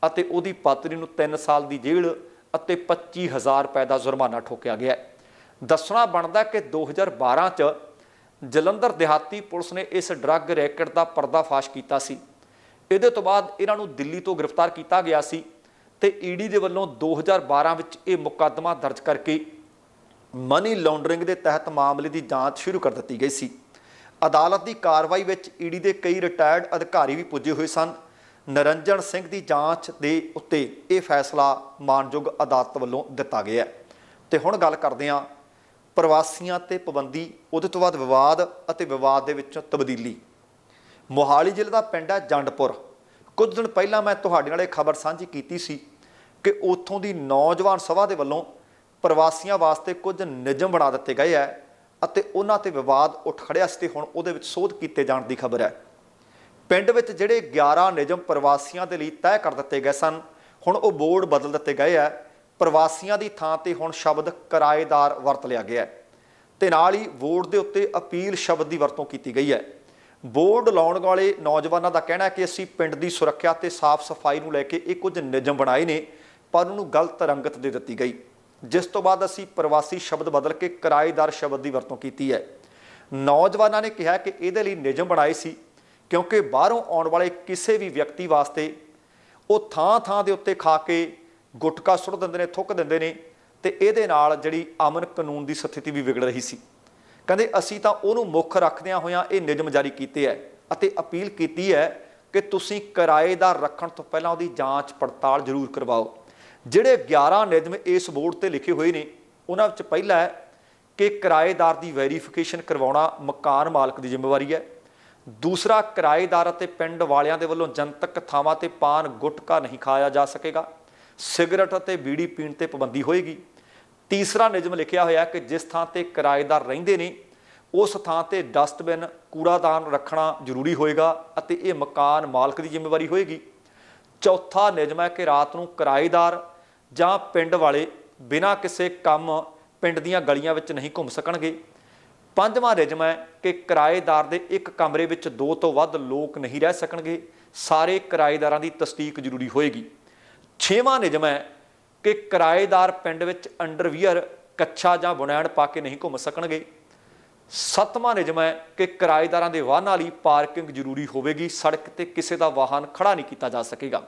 ਅਤੇ ਉਹਦੀ ਪਤਨੀ ਨੂੰ 3 ਸਾਲ ਦੀ ਜੇਲ੍ਹ ਅਤੇ 25000 ਰੁਪਏ ਦਾ ਜੁਰਮਾਨਾ ਠੋਕਿਆ ਗਿਆ ਹੈ। ਦੱਸਣਾ ਬਣਦਾ ਕਿ 2012 ਚ ਜਲੰਧਰ ਦਿਹਾਤੀ ਪੁਲਿਸ ਨੇ ਇਸ ਡਰੱਗ ਰੈਕਟ ਦਾ ਪਰਦਾਫਾਸ਼ ਕੀਤਾ ਸੀ। ਇਹਦੇ ਤੋਂ ਬਾਅਦ ਇਹਨਾਂ ਨੂੰ ਦਿੱਲੀ ਤੋਂ ਗ੍ਰਿਫਤਾਰ ਕੀਤਾ ਗਿਆ ਸੀ ਤੇ ਈਡੀ ਦੇ ਵੱਲੋਂ 2012 ਵਿੱਚ ਇਹ ਮੁਕੱਦਮਾ ਦਰਜ ਕਰਕੇ ਮਨੀ ਲਾਂਡਰਿੰਗ ਦੇ ਤਹਿਤ ਮਾਮਲੇ ਦੀ ਜਾਂਚ ਸ਼ੁਰੂ ਕਰ ਦਿੱਤੀ ਗਈ ਸੀ। ਅਦਾਲਤ ਦੀ ਕਾਰਵਾਈ ਵਿੱਚ ਈਡੀ ਦੇ ਕਈ ਰਿਟਾਇਰਡ ਅਧਿਕਾਰੀ ਵੀ ਪੁੱਜੇ ਹੋਏ ਸਨ। ਨਰੰਜਨ ਸਿੰਘ ਦੀ ਜਾਂਚ ਦੇ ਉੱਤੇ ਇਹ ਫੈਸਲਾ ਮਾਨਯੋਗ ਅਦਾਲਤ ਵੱਲੋਂ ਦਿੱਤਾ ਗਿਆ ਹੈ। ਤੇ ਹੁਣ ਗੱਲ ਕਰਦੇ ਹਾਂ ਪ੍ਰਵਾਸੀਆਂ ਤੇ ਪਾਬੰਦੀ, ਉਹਦੇ ਤੋਂ ਬਾਅਦ ਵਿਵਾਦ ਅਤੇ ਵਿਵਾਦ ਦੇ ਵਿੱਚ ਤਬਦੀਲੀ। ਮੋਹਾਲੀ ਜ਼ਿਲ੍ਹੇ ਦਾ ਪਿੰਡ ਹੈ ਜੰਡਪੁਰ। ਕੁਝ ਦਿਨ ਪਹਿਲਾਂ ਮੈਂ ਤੁਹਾਡੇ ਨਾਲ ਇਹ ਖਬਰ ਸਾਂਝੀ ਕੀਤੀ ਸੀ ਕਿ ਉੱਥੋਂ ਦੀ ਨੌਜਵਾਨ ਸਭਾ ਦੇ ਵੱਲੋਂ ਪ੍ਰਵਾਸੀਆਂ ਵਾਸਤੇ ਕੁਝ ਨਿਯਮ ਬਣਾ ਦਿੱਤੇ ਗਏ ਹੈ ਅਤੇ ਉਹਨਾਂ ਤੇ ਵਿਵਾਦ ਉੱਠ ਖੜਿਆ ਸੀ ਤੇ ਹੁਣ ਉਹਦੇ ਵਿੱਚ ਸੋਧ ਕੀਤੇ ਜਾਣ ਦੀ ਖਬਰ ਹੈ। ਪਿੰਡ ਵਿੱਚ ਜਿਹੜੇ 11 ਨਿਯਮ ਪ੍ਰਵਾਸੀਆਂ ਦੇ ਲਈ ਤੈਅ ਕਰ ਦਿੱਤੇ ਗਏ ਸਨ, ਹੁਣ ਉਹ ਬੋਰਡ ਬਦਲ ਦਿੱਤੇ ਗਏ ਹੈ। ਪ੍ਰਵਾਸੀਆਂ ਦੀ ਥਾਂ ਤੇ ਹੁਣ ਸ਼ਬਦ ਕਿਰਾਏਦਾਰ ਵਰਤ ਲਿਆ ਗਿਆ ਹੈ। ਤੇ ਨਾਲ ਹੀ ਬੋਰਡ ਦੇ ਉੱਤੇ ਅਪੀਲ ਸ਼ਬਦ ਦੀ ਵਰਤੋਂ ਕੀਤੀ ਗਈ ਹੈ। ਬੋਰਡ ਲਾਉਣ ਵਾਲੇ ਨੌਜਵਾਨਾਂ ਦਾ ਕਹਿਣਾ ਹੈ ਕਿ ਅਸੀਂ ਪਿੰਡ ਦੀ ਸੁਰੱਖਿਆ ਤੇ ਸਾਫ਼ ਸਫ਼ਾਈ ਨੂੰ ਲੈ ਕੇ ਇਹ ਕੁਝ ਨਿਯਮ ਬਣਾਏ ਨੇ, ਪਰ ਉਹਨੂੰ ਗਲਤ ਰੰਗਤ ਦੇ ਦਿੱਤੀ ਗਈ। ਜਿਸ ਤੋਂ ਬਾਅਦ ਅਸੀਂ ਪ੍ਰਵਾਸੀ ਸ਼ਬਦ ਬਦਲ ਕੇ ਕਿਰਾਏਦਾਰ ਸ਼ਬਦ ਦੀ ਵਰਤੋਂ ਕੀਤੀ ਹੈ। ਨੌਜਵਾਨਾਂ ਨੇ ਕਿਹਾ ਕਿ ਇਹਦੇ ਲਈ ਨਿਯਮ ਬਣਾਏ ਸੀ, ਕਿਉਂਕਿ ਬਾਹਰੋਂ ਆਉਣ ਵਾਲੇ ਕਿਸੇ ਵੀ ਵਿਅਕਤੀ ਵਾਸਤੇ ਉਹ ਥਾਂ ਥਾਂ ਦੇ ਉੱਤੇ ਖਾ ਕੇ ਗੁਟਕਾ ਸੁੱਟ ਦਿੰਦੇ ਨੇ, ਥੁੱਕ ਦਿੰਦੇ ਨੇ ਤੇ ਇਹਦੇ ਨਾਲ ਜਿਹੜੀ ਅਮਨ ਕਾਨੂੰਨ ਦੀ ਸਥਿਤੀ ਵੀ ਵਿਗੜ ਰਹੀ ਸੀ। ਕਹਿੰਦੇ ਅਸੀਂ ਤਾਂ ਉਹਨੂੰ ਮੁੱਖ ਰੱਖਦਿਆਂ ਹੋਇਆਂ ਇਹ ਨਿਯਮ ਜਾਰੀ ਕੀਤੇ ਹੈ ਅਤੇ ਅਪੀਲ ਕੀਤੀ ਹੈ ਕਿ ਤੁਸੀਂ ਕਿਰਾਏਦਾਰ ਰੱਖਣ ਤੋਂ ਪਹਿਲਾਂ ਉਹਦੀ ਜਾਂਚ ਪੜਤਾਲ ਜ਼ਰੂਰ ਕਰਵਾਓ। ਜਿਹੜੇ 11 ਨਿਯਮ ਇਸ ਬੋਰਡ ਤੇ ਲਿਖੇ ਹੋਏ ਨੇ, ਉਹਨਾਂ ਵਿੱਚ ਪਹਿਲਾ ਹੈ ਕਿ ਕਿਰਾਏਦਾਰ ਦੀ ਵੈਰੀਫਿਕੇਸ਼ਨ ਕਰਵਾਉਣਾ ਮਕਾਨ ਮਾਲਕ ਦੀ ਜ਼ਿੰਮੇਵਾਰੀ ਹੈ ਦੂਸਰਾ, ਕਿਰਾਏਦਾਰ ਅਤੇ ਪਿੰਡ ਵਾਲਿਆਂ ਦੇ ਵੱਲੋਂ ਜਨਤਕ ਥਾਵਾਂ ਤੇ ਪਾਨ ਗੁਟਕਾ ਨਹੀਂ ਖਾਇਆ ਜਾ ਸਕੇਗਾ। ਸਿਗਰਟ ਅਤੇ ਬੀੜੀ ਪੀਣ ਤੇ ਪਾਬੰਦੀ ਹੋਏਗੀ। ਤੀਸਰਾ ਨਿਯਮ ਲਿਖਿਆ ਹੋਇਆ ਕਿ ਜਿਸ ਥਾਂ ਤੇ ਕਿਰਾਏਦਾਰ ਰਹਿੰਦੇ ਨੇ, ਉਸ ਥਾਂ ਤੇ ਡਸਟਬਿਨ, ਕੂੜਾਦਾਨ ਰੱਖਣਾ ਜ਼ਰੂਰੀ ਹੋਏਗਾ ਅਤੇ ਇਹ ਮਕਾਨ ਮਾਲਕ ਦੀ ਜ਼ਿੰਮੇਵਾਰੀ ਹੋਏਗੀ। ਚੌਥਾ ਨਿਯਮ ਹੈ ਕਿ ਰਾਤ ਨੂੰ ਕਿਰਾਏਦਾਰ ਜਾਂ ਪਿੰਡ ਵਾਲੇ ਬਿਨਾਂ ਕਿਸੇ ਕੰਮ ਪਿੰਡ ਦੀਆਂ ਗਲੀਆਂ ਵਿੱਚ ਨਹੀਂ ਘੁੰਮ ਸਕਣਗੇ। ਪੰਜਵਾਂ ਨਿਯਮ ਹੈ ਕਿ ਕਿਰਾਏਦਾਰ ਦੇ ਇੱਕ ਕਮਰੇ ਵਿੱਚ ਦੋ ਤੋਂ ਵੱਧ ਲੋਕ ਨਹੀਂ ਰਹਿ ਸਕਣਗੇ। ਸਾਰੇ ਕਿਰਾਏਦਾਰਾਂ ਦੀ ਤਸਦੀਕ ਜ਼ਰੂਰੀ ਹੋਏਗੀ। ਛੇਵਾਂ ਨਿਯਮ ਹੈ ਕਿ ਕਿਰਾਏਦਾਰ ਪਿੰਡ ਵਿੱਚ ਅੰਡਰਵੀਅਰ ਕੱਛਾ ਜਾਂ ਬੁਨੈਣ ਪਾ ਕੇ ਨਹੀਂ ਘੁੰਮ ਸਕਣਗੇ। ਸੱਤਵਾਂ ਨਿਯਮ ਹੈ ਕਿ ਕਿਰਾਏਦਾਰਾਂ ਦੇ ਵਾਹਨਾਂ ਲਈ ਪਾਰਕਿੰਗ ਜ਼ਰੂਰੀ ਹੋਵੇਗੀ, ਸੜਕ ਤੇ ਕਿਸੇ ਦਾ ਵਾਹਨ ਖੜਾ ਨਹੀਂ ਕੀਤਾ ਜਾ ਸਕੇਗਾ।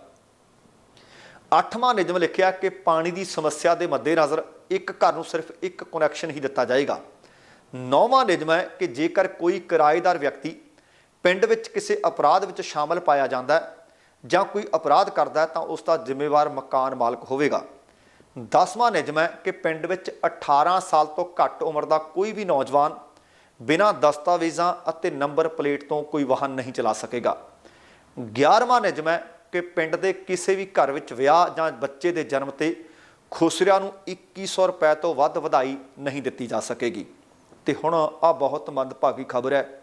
ਅੱਠਵਾਂ ਨਿਯਮ ਲਿਖਿਆ ਕਿ ਪਾਣੀ ਦੀ ਸਮੱਸਿਆ ਦੇ ਮੱਦੇਨਜ਼ਰ ਇੱਕ ਘਰ ਨੂੰ ਸਿਰਫ ਇੱਕ ਕਨੈਕਸ਼ਨ ਹੀ ਦਿੱਤਾ ਜਾਏਗਾ। ਨੌਵਾਂ ਨਿਯਮ ਹੈ ਕਿ ਜੇਕਰ ਕੋਈ ਕਿਰਾਏਦਾਰ ਵਿਅਕਤੀ ਪਿੰਡ ਵਿੱਚ ਕਿਸੇ ਅਪਰਾਧ ਵਿੱਚ ਸ਼ਾਮਲ ਪਾਇਆ ਜਾਂਦਾ ਹੈ ਜਾਂ ਕੋਈ ਅਪਰਾਧ ਕਰਦਾ ਹੈ ਤਾਂ ਉਸ ਦਾ ਜ਼ਿੰਮੇਵਾਰ ਮਕਾਨ ਮਾਲਕ ਹੋਵੇਗਾ। ਦਸਵਾਂ ਨਿਯਮ ਹੈ ਕਿ ਪਿੰਡ ਵਿੱਚ 18 ਸਾਲ ਤੋਂ ਘੱਟ ਉਮਰ ਦਾ ਕੋਈ ਵੀ ਨੌਜਵਾਨ ਬਿਨਾਂ ਦਸਤਾਵੇਜ਼ਾਂ ਅਤੇ ਨੰਬਰ ਪਲੇਟ ਤੋਂ ਕੋਈ ਵਾਹਨ ਨਹੀਂ ਚਲਾ ਸਕੇਗਾ। 11ਵਾਂ ਨਿਯਮ ਹੈ ਕਿ ਪਿੰਡ ਦੇ ਕਿਸੇ ਵੀ ਘਰ ਵਿੱਚ ਵਿਆਹ ਜਾਂ ਬੱਚੇ ਦੇ ਜਨਮ ਤੇ ਖੁਸਰਿਆਂ ਨੂੰ 2100 ਰੁਪਏ ਤੋਂ ਵੱਧ ਵਧਾਈ ਨਹੀਂ ਦਿੱਤੀ ਜਾ ਸਕੇਗੀ। ਤੇ ਹੁਣ ਆ ਬਹੁਤ ਮੰਦਭਾਗੀ ਖਬਰ ਹੈ।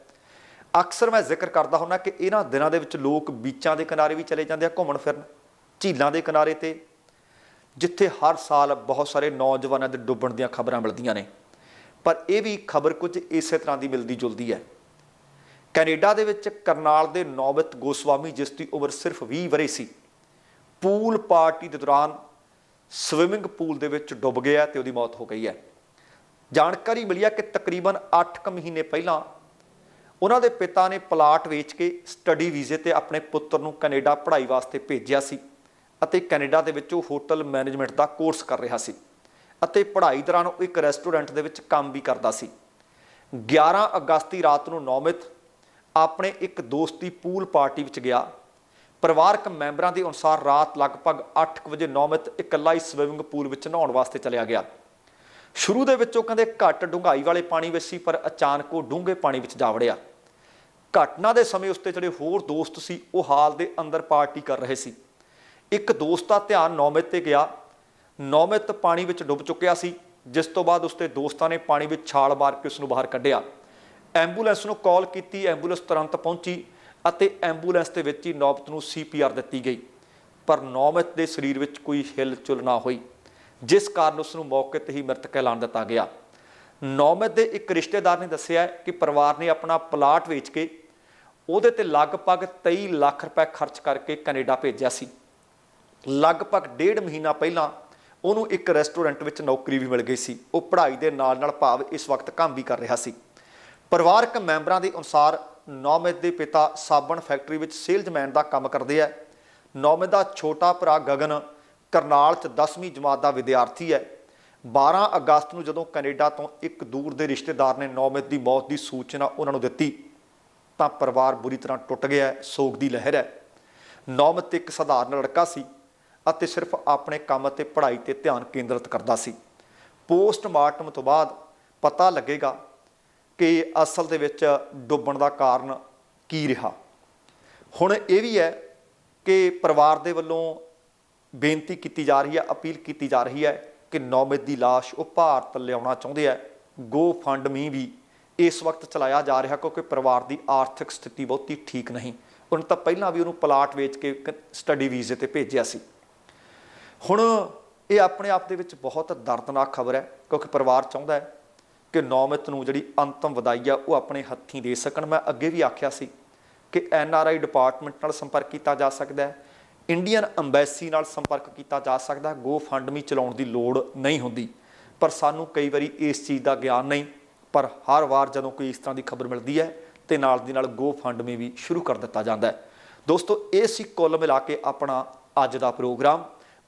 ਅਕਸਰ ਮੈਂ ਜ਼ਿਕਰ ਕਰਦਾ ਹੁੰਦਾ ਕਿ ਇਹਨਾਂ ਦਿਨਾਂ ਦੇ ਵਿੱਚ ਲੋਕ ਬੀਚਾਂ ਦੇ ਕਿਨਾਰੇ ਵੀ ਚਲੇ ਜਾਂਦੇ ਆ, ਘੁੰਮਣ ਫਿਰਨ, ਝੀਲਾਂ ਦੇ ਕਿਨਾਰੇ ਤੇ ਜਿੱਥੇ ਹਰ ਸਾਲ ਬਹੁਤ ਸਾਰੇ ਨੌਜਵਾਨਾਂ ਦੇ ਡੁੱਬਣ ਦੀਆਂ ਖਬਰਾਂ ਮਿਲਦੀਆਂ ਨੇ। ਪਰ ਇਹ ਵੀ ਖਬਰ ਕੁਝ ਇਸੇ ਤਰ੍ਹਾਂ ਦੀ ਮਿਲਦੀ ਜੁਲਦੀ ਹੈ। ਕੈਨੇਡਾ ਦੇ ਵਿੱਚ ਕਰਨਾਲ ਦੇ ਨੌਬਤ ਗੋਸਵਾਮੀ ਜਿਸ ਦੀ ਉਮਰ ਸਿਰਫ 20 ਵਰੇ ਸੀ, ਪੂਲ ਪਾਰਟੀ ਦੇ ਦੌਰਾਨ ਸਵਿਮਿੰਗ ਪੂਲ ਦੇ ਵਿੱਚ ਡੁੱਬ ਗਿਆ ਤੇ ਉਹਦੀ ਮੌਤ ਹੋ ਗਈ ਹੈ। ਜਾਣਕਾਰੀ ਮਿਲੀ ਹੈ ਕਿ ਤਕਰੀਬਨ 8 ਮਹੀਨੇ ਪਹਿਲਾਂ ਉਹਨਾਂ ਦੇ ਪਿਤਾ ਨੇ ਪਲਾਟ ਵੇਚ ਕੇ ਸਟੱਡੀ ਵੀਜ਼ੇ ਤੇ ਆਪਣੇ ਪੁੱਤਰ ਨੂੰ ਕੈਨੇਡਾ ਪੜ੍ਹਾਈ ਵਾਸਤੇ ਭੇਜਿਆ ਸੀ। ਅਤੇ ਕੈਨੇਡਾ ਦੇ ਵਿੱਚ ਉਹ ਹੋਟਲ ਮੈਨੇਜਮੈਂਟ ਦਾ ਕੋਰਸ ਕਰ ਰਿਹਾ ਸੀ ਅਤੇ ਪੜ੍ਹਾਈ ਦੌਰਾਨ ਉਹ ਇੱਕ ਰੈਸਟੋਰੈਂਟ ਦੇ ਵਿੱਚ ਕੰਮ ਵੀ ਕਰਦਾ ਸੀ। 11 ਅਗਸਤ ਦੀ ਰਾਤ ਨੂੰ ਨੌਮਿਤ ਆਪਣੇ ਇੱਕ ਦੋਸਤ ਦੀ ਪੂਲ ਪਾਰਟੀ ਵਿੱਚ ਗਿਆ। ਪਰਿਵਾਰਕ ਮੈਂਬਰਾਂ ਦੇ ਅਨੁਸਾਰ ਰਾਤ ਲਗਭਗ 8 ਵਜੇ ਨੌਮਿਤ ਇਕੱਲਾ ਹੀ ਸਵਿਮਿੰਗ ਪੂਲ ਵਿੱਚ ਨਹਾਉਣ ਵਾਸਤੇ ਚਲਿਆ ਗਿਆ। ਸ਼ੁਰੂ ਦੇ ਵਿੱਚ ਉਹ ਕਹਿੰਦੇ ਘੱਟ ਡੂੰਘਾਈ ਵਾਲੇ ਪਾਣੀ ਵਿੱਚ ਸੀ, ਪਰ ਅਚਾਨਕ ਉਹ ਡੂੰਘੇ ਪਾਣੀ ਵਿੱਚ ਜਾ ਵੜਿਆ। ਘਟਨਾ ਦੇ ਸਮੇਂ ਉਸ ਤੇ ਜਿਹੜੇ ਹੋਰ ਦੋਸਤ ਸੀ, ਉਹ ਹਾਲ ਦੇ ਅੰਦਰ ਪਾਰਟੀ ਕਰ ਰਹੇ ਸੀ। ਇੱਕ ਦੋਸਤ ਦਾ ਧਿਆਨ ਨੌਮਿਤ ਤੇ ਗਿਆ। ਨੌਮਿਤ ਪਾਣੀ ਵਿੱਚ ਡੁੱਬ ਚੁੱਕਿਆ ਸੀ, ਜਿਸ ਤੋਂ ਬਾਅਦ ਉਸਦੇ ਦੋਸਤਾਂ ਨੇ ਪਾਣੀ ਵਿੱਚ ਛਾਲ ਮਾਰ ਕੇ ਉਸ ਨੂੰ ਬਾਹਰ ਕੱਢਿਆ। ਐਂਬੂਲੈਂਸ ਨੂੰ ਕਾਲ ਕੀਤੀ, ਐਂਬੂਲੈਂਸ ਤੁਰੰਤ ਪਹੁੰਚੀ ਅਤੇ ਐਂਬੂਲੈਂਸ ਦੇ ਵਿੱਚ ਹੀ ਨੌਬਤ ਨੂੰ ਸੀਪੀਆਰ ਦਿੱਤੀ ਗਈ। ਪਰ ਨੌਮਿਤ ਦੇ ਸਰੀਰ ਵਿੱਚ ਕੋਈ ਹਿਲਚੁਲ ਨਾ ਹੋਈ, ਜਿਸ ਕਾਰਨ ਉਸ ਨੂੰ ਮੌਕੇ ਤੇ ਹੀ ਮ੍ਰਿਤਕ ਐਲਾਨ ਦਿੱਤਾ ਗਿਆ। ਨੌਮਿਤ ਦੇ ਇੱਕ ਰਿਸ਼ਤੇਦਾਰ ਨੇ ਦੱਸਿਆ ਕਿ ਪਰਿਵਾਰ ਨੇ ਆਪਣਾ ਪਲਾਟ ਵੇਚ ਕੇ ਉਹਦੇ ਤੇ ਲਗਭਗ 23 ਲੱਖ ਰੁਪਏ ਖਰਚ ਕਰਕੇ ਕੈਨੇਡਾ ਭੇਜਿਆ ਸੀ। ਲਗਭਗ ਡੇਢ ਮਹੀਨਾ ਪਹਿਲਾਂ ਉਹਨੂੰ ਇੱਕ ਰੈਸਟੋਰੈਂਟ ਵਿੱਚ ਨੌਕਰੀ ਵੀ ਮਿਲ ਗਈ ਸੀ। ਉਹ ਪੜ੍ਹਾਈ ਦੇ ਨਾਲ-ਨਾਲ ਭਾਵ ਇਸ ਵਕਤ ਕੰਮ ਵੀ ਕਰ ਰਿਹਾ ਸੀ। ਪਰਿਵਾਰਕ ਮੈਂਬਰਾਂ ਦੇ ਅਨੁਸਾਰ ਨੌਮਿਤ ਦੇ ਪਿਤਾ ਸਾਬਣ ਫੈਕਟਰੀ ਵਿੱਚ ਸੇਲਜ਼ਮੈਨ ਦਾ ਕੰਮ ਕਰਦੇ ਆ। ਨੌਮਿਤ ਦਾ ਛੋਟਾ ਭਰਾ ਗਗਨ ਕਰਨਾਲ 'ਚ 10ਵੀਂ ਜਮਾਤ ਦਾ ਵਿਦਿਆਰਥੀ ਹੈ। 12 ਅਗਸਤ ਨੂੰ ਜਦੋਂ ਕੈਨੇਡਾ ਤੋਂ ਇੱਕ ਦੂਰ ਦੇ ਰਿਸ਼ਤੇਦਾਰ ਨੇ ਨੌਮਿਤ ਦੀ ਮੌਤ ਦੀ ਸੂਚਨਾ ਉਹਨਾਂ ਨੂੰ ਦਿੱਤੀ, ਤਾਂ ਪਰਿਵਾਰ ਬੁਰੀ ਤਰ੍ਹਾਂ ਟੁੱਟ ਗਿਆ, ਸੋਗ ਦੀ ਲਹਿਰ ਹੈ। ਨੌਮਿਤ ਇੱਕ ਸਧਾਰਨ ਲੜਕਾ ਸੀ। ਅਤੇ ਸਿਰਫ ਆਪਣੇ ਕੰਮ ਅਤੇ ਪੜ੍ਹਾਈ ਤੇ ਧਿਆਨ ਕੇਂਦਰਿਤ ਕਰਦਾ ਸੀ। ਪੋਸਟਮਾਰਟਮ ਤੋਂ ਬਾਅਦ ਪਤਾ ਲੱਗੇਗਾ ਕਿ ਅਸਲ ਦੇ ਵਿੱਚ ਡੁੱਬਣ ਦਾ ਕਾਰਨ ਕੀ ਰਿਹਾ। ਹੁਣ ਇਹ ਵੀ ਹੈ ਕਿ ਪਰਿਵਾਰ ਦੇ ਵੱਲੋਂ ਬੇਨਤੀ ਕੀਤੀ ਜਾ ਰਹੀ ਹੈ, ਅਪੀਲ ਕੀਤੀ ਜਾ ਰਹੀ ਹੈ ਕਿ ਨੌਮਿਤ ਦੀ ਲਾਸ਼ ਉਹ ਭਾਰਤ ਲਿਆਉਣਾ ਚਾਹੁੰਦੇ ਆ ਗੋ ਫੰਡ ਮੀ ਵੀ ਇਸ ਵਕਤ ਚਲਾਇਆ ਜਾ ਰਿਹਾ ਕਿਉਂਕਿ ਪਰਿਵਾਰ ਦੀ ਆਰਥਿਕ ਸਥਿਤੀ ਬਹੁਤੀ ਠੀਕ ਨਹੀਂ। ਉਹਨਾਂ ਤਾਂ ਪਹਿਲਾਂ ਵੀ ਉਹਨੂੰ ਪਲਾਟ ਵੇਚ ਕੇ ਸਟੱਡੀ ਵੀਜ਼ੇ ਤੇ ਭੇਜਿਆ ਸੀ। ਹੁਣ ਇਹ ਆਪਣੇ ਆਪ ਦੇ ਵਿੱਚ ਬਹੁਤ ਦਰਦਨਾਕ ਖਬਰ ਹੈ, ਕਿਉਂਕਿ ਪਰਿਵਾਰ ਚਾਹੁੰਦਾ ਹੈ ਕਿ ਨੌਮਿਤ ਨੂੰ ਜਿਹੜੀ ਅੰਤਮ ਵਧਾਈ ਆ, ਉਹ ਆਪਣੇ ਹੱਥੀਂ ਦੇ ਸਕਣ। ਮੈਂ ਅੱਗੇ ਵੀ ਆਖਿਆ ਸੀ ਕਿ ਐਨ ਆਰ ਆਈ ਡਿਪਾਰਟਮੈਂਟ ਨਾਲ ਸੰਪਰਕ ਕੀਤਾ ਜਾ ਸਕਦਾ ਹੈ, ਇੰਡੀਅਨ ਅੰਬੈਸੀ ਨਾਲ ਸੰਪਰਕ ਕੀਤਾ ਜਾ ਸਕਦਾ ਹੈ। ਗੋ ਫੰਡਮੀ ਚਲਾਉਣ ਦੀ ਲੋੜ ਨਹੀਂ ਹੁੰਦੀ, ਪਰ ਸਾਨੂੰ ਕਈ ਵਾਰੀ ਇਸ ਚੀਜ਼ ਦਾ ਗਿਆਨ ਨਹੀਂ, ਪਰ ਹਰ ਵਾਰ ਜਦੋਂ ਕੋਈ ਇਸ ਤਰ੍ਹਾਂ ਦੀ ਖਬਰ ਮਿਲਦੀ ਹੈ, ਤੇ ਨਾਲ ਦੀ ਨਾਲ ਗੋ ਫੰਡਮੀ ਵੀ ਸ਼ੁਰੂ ਕਰ ਦਿੱਤਾ ਜਾਂਦਾ ਹੈ। ਦੋਸਤੋ, ਇਹ ਸੀ ਕੁੱਲ ਮਿਲਾ ਕੇ ਆਪਣਾ ਅੱਜ ਦਾ ਪ੍ਰੋਗਰਾਮ।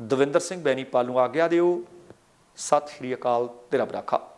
ਦਵਿੰਦਰ ਸਿੰਘ ਬੈਣੀ ਪਾਲੂ ਆਗਿਆ ਦਿਓ। ਸਤਿ ਸ਼੍ਰੀ ਅਕਾਲ ਤੇਰਾ ਬਰਾਖਾ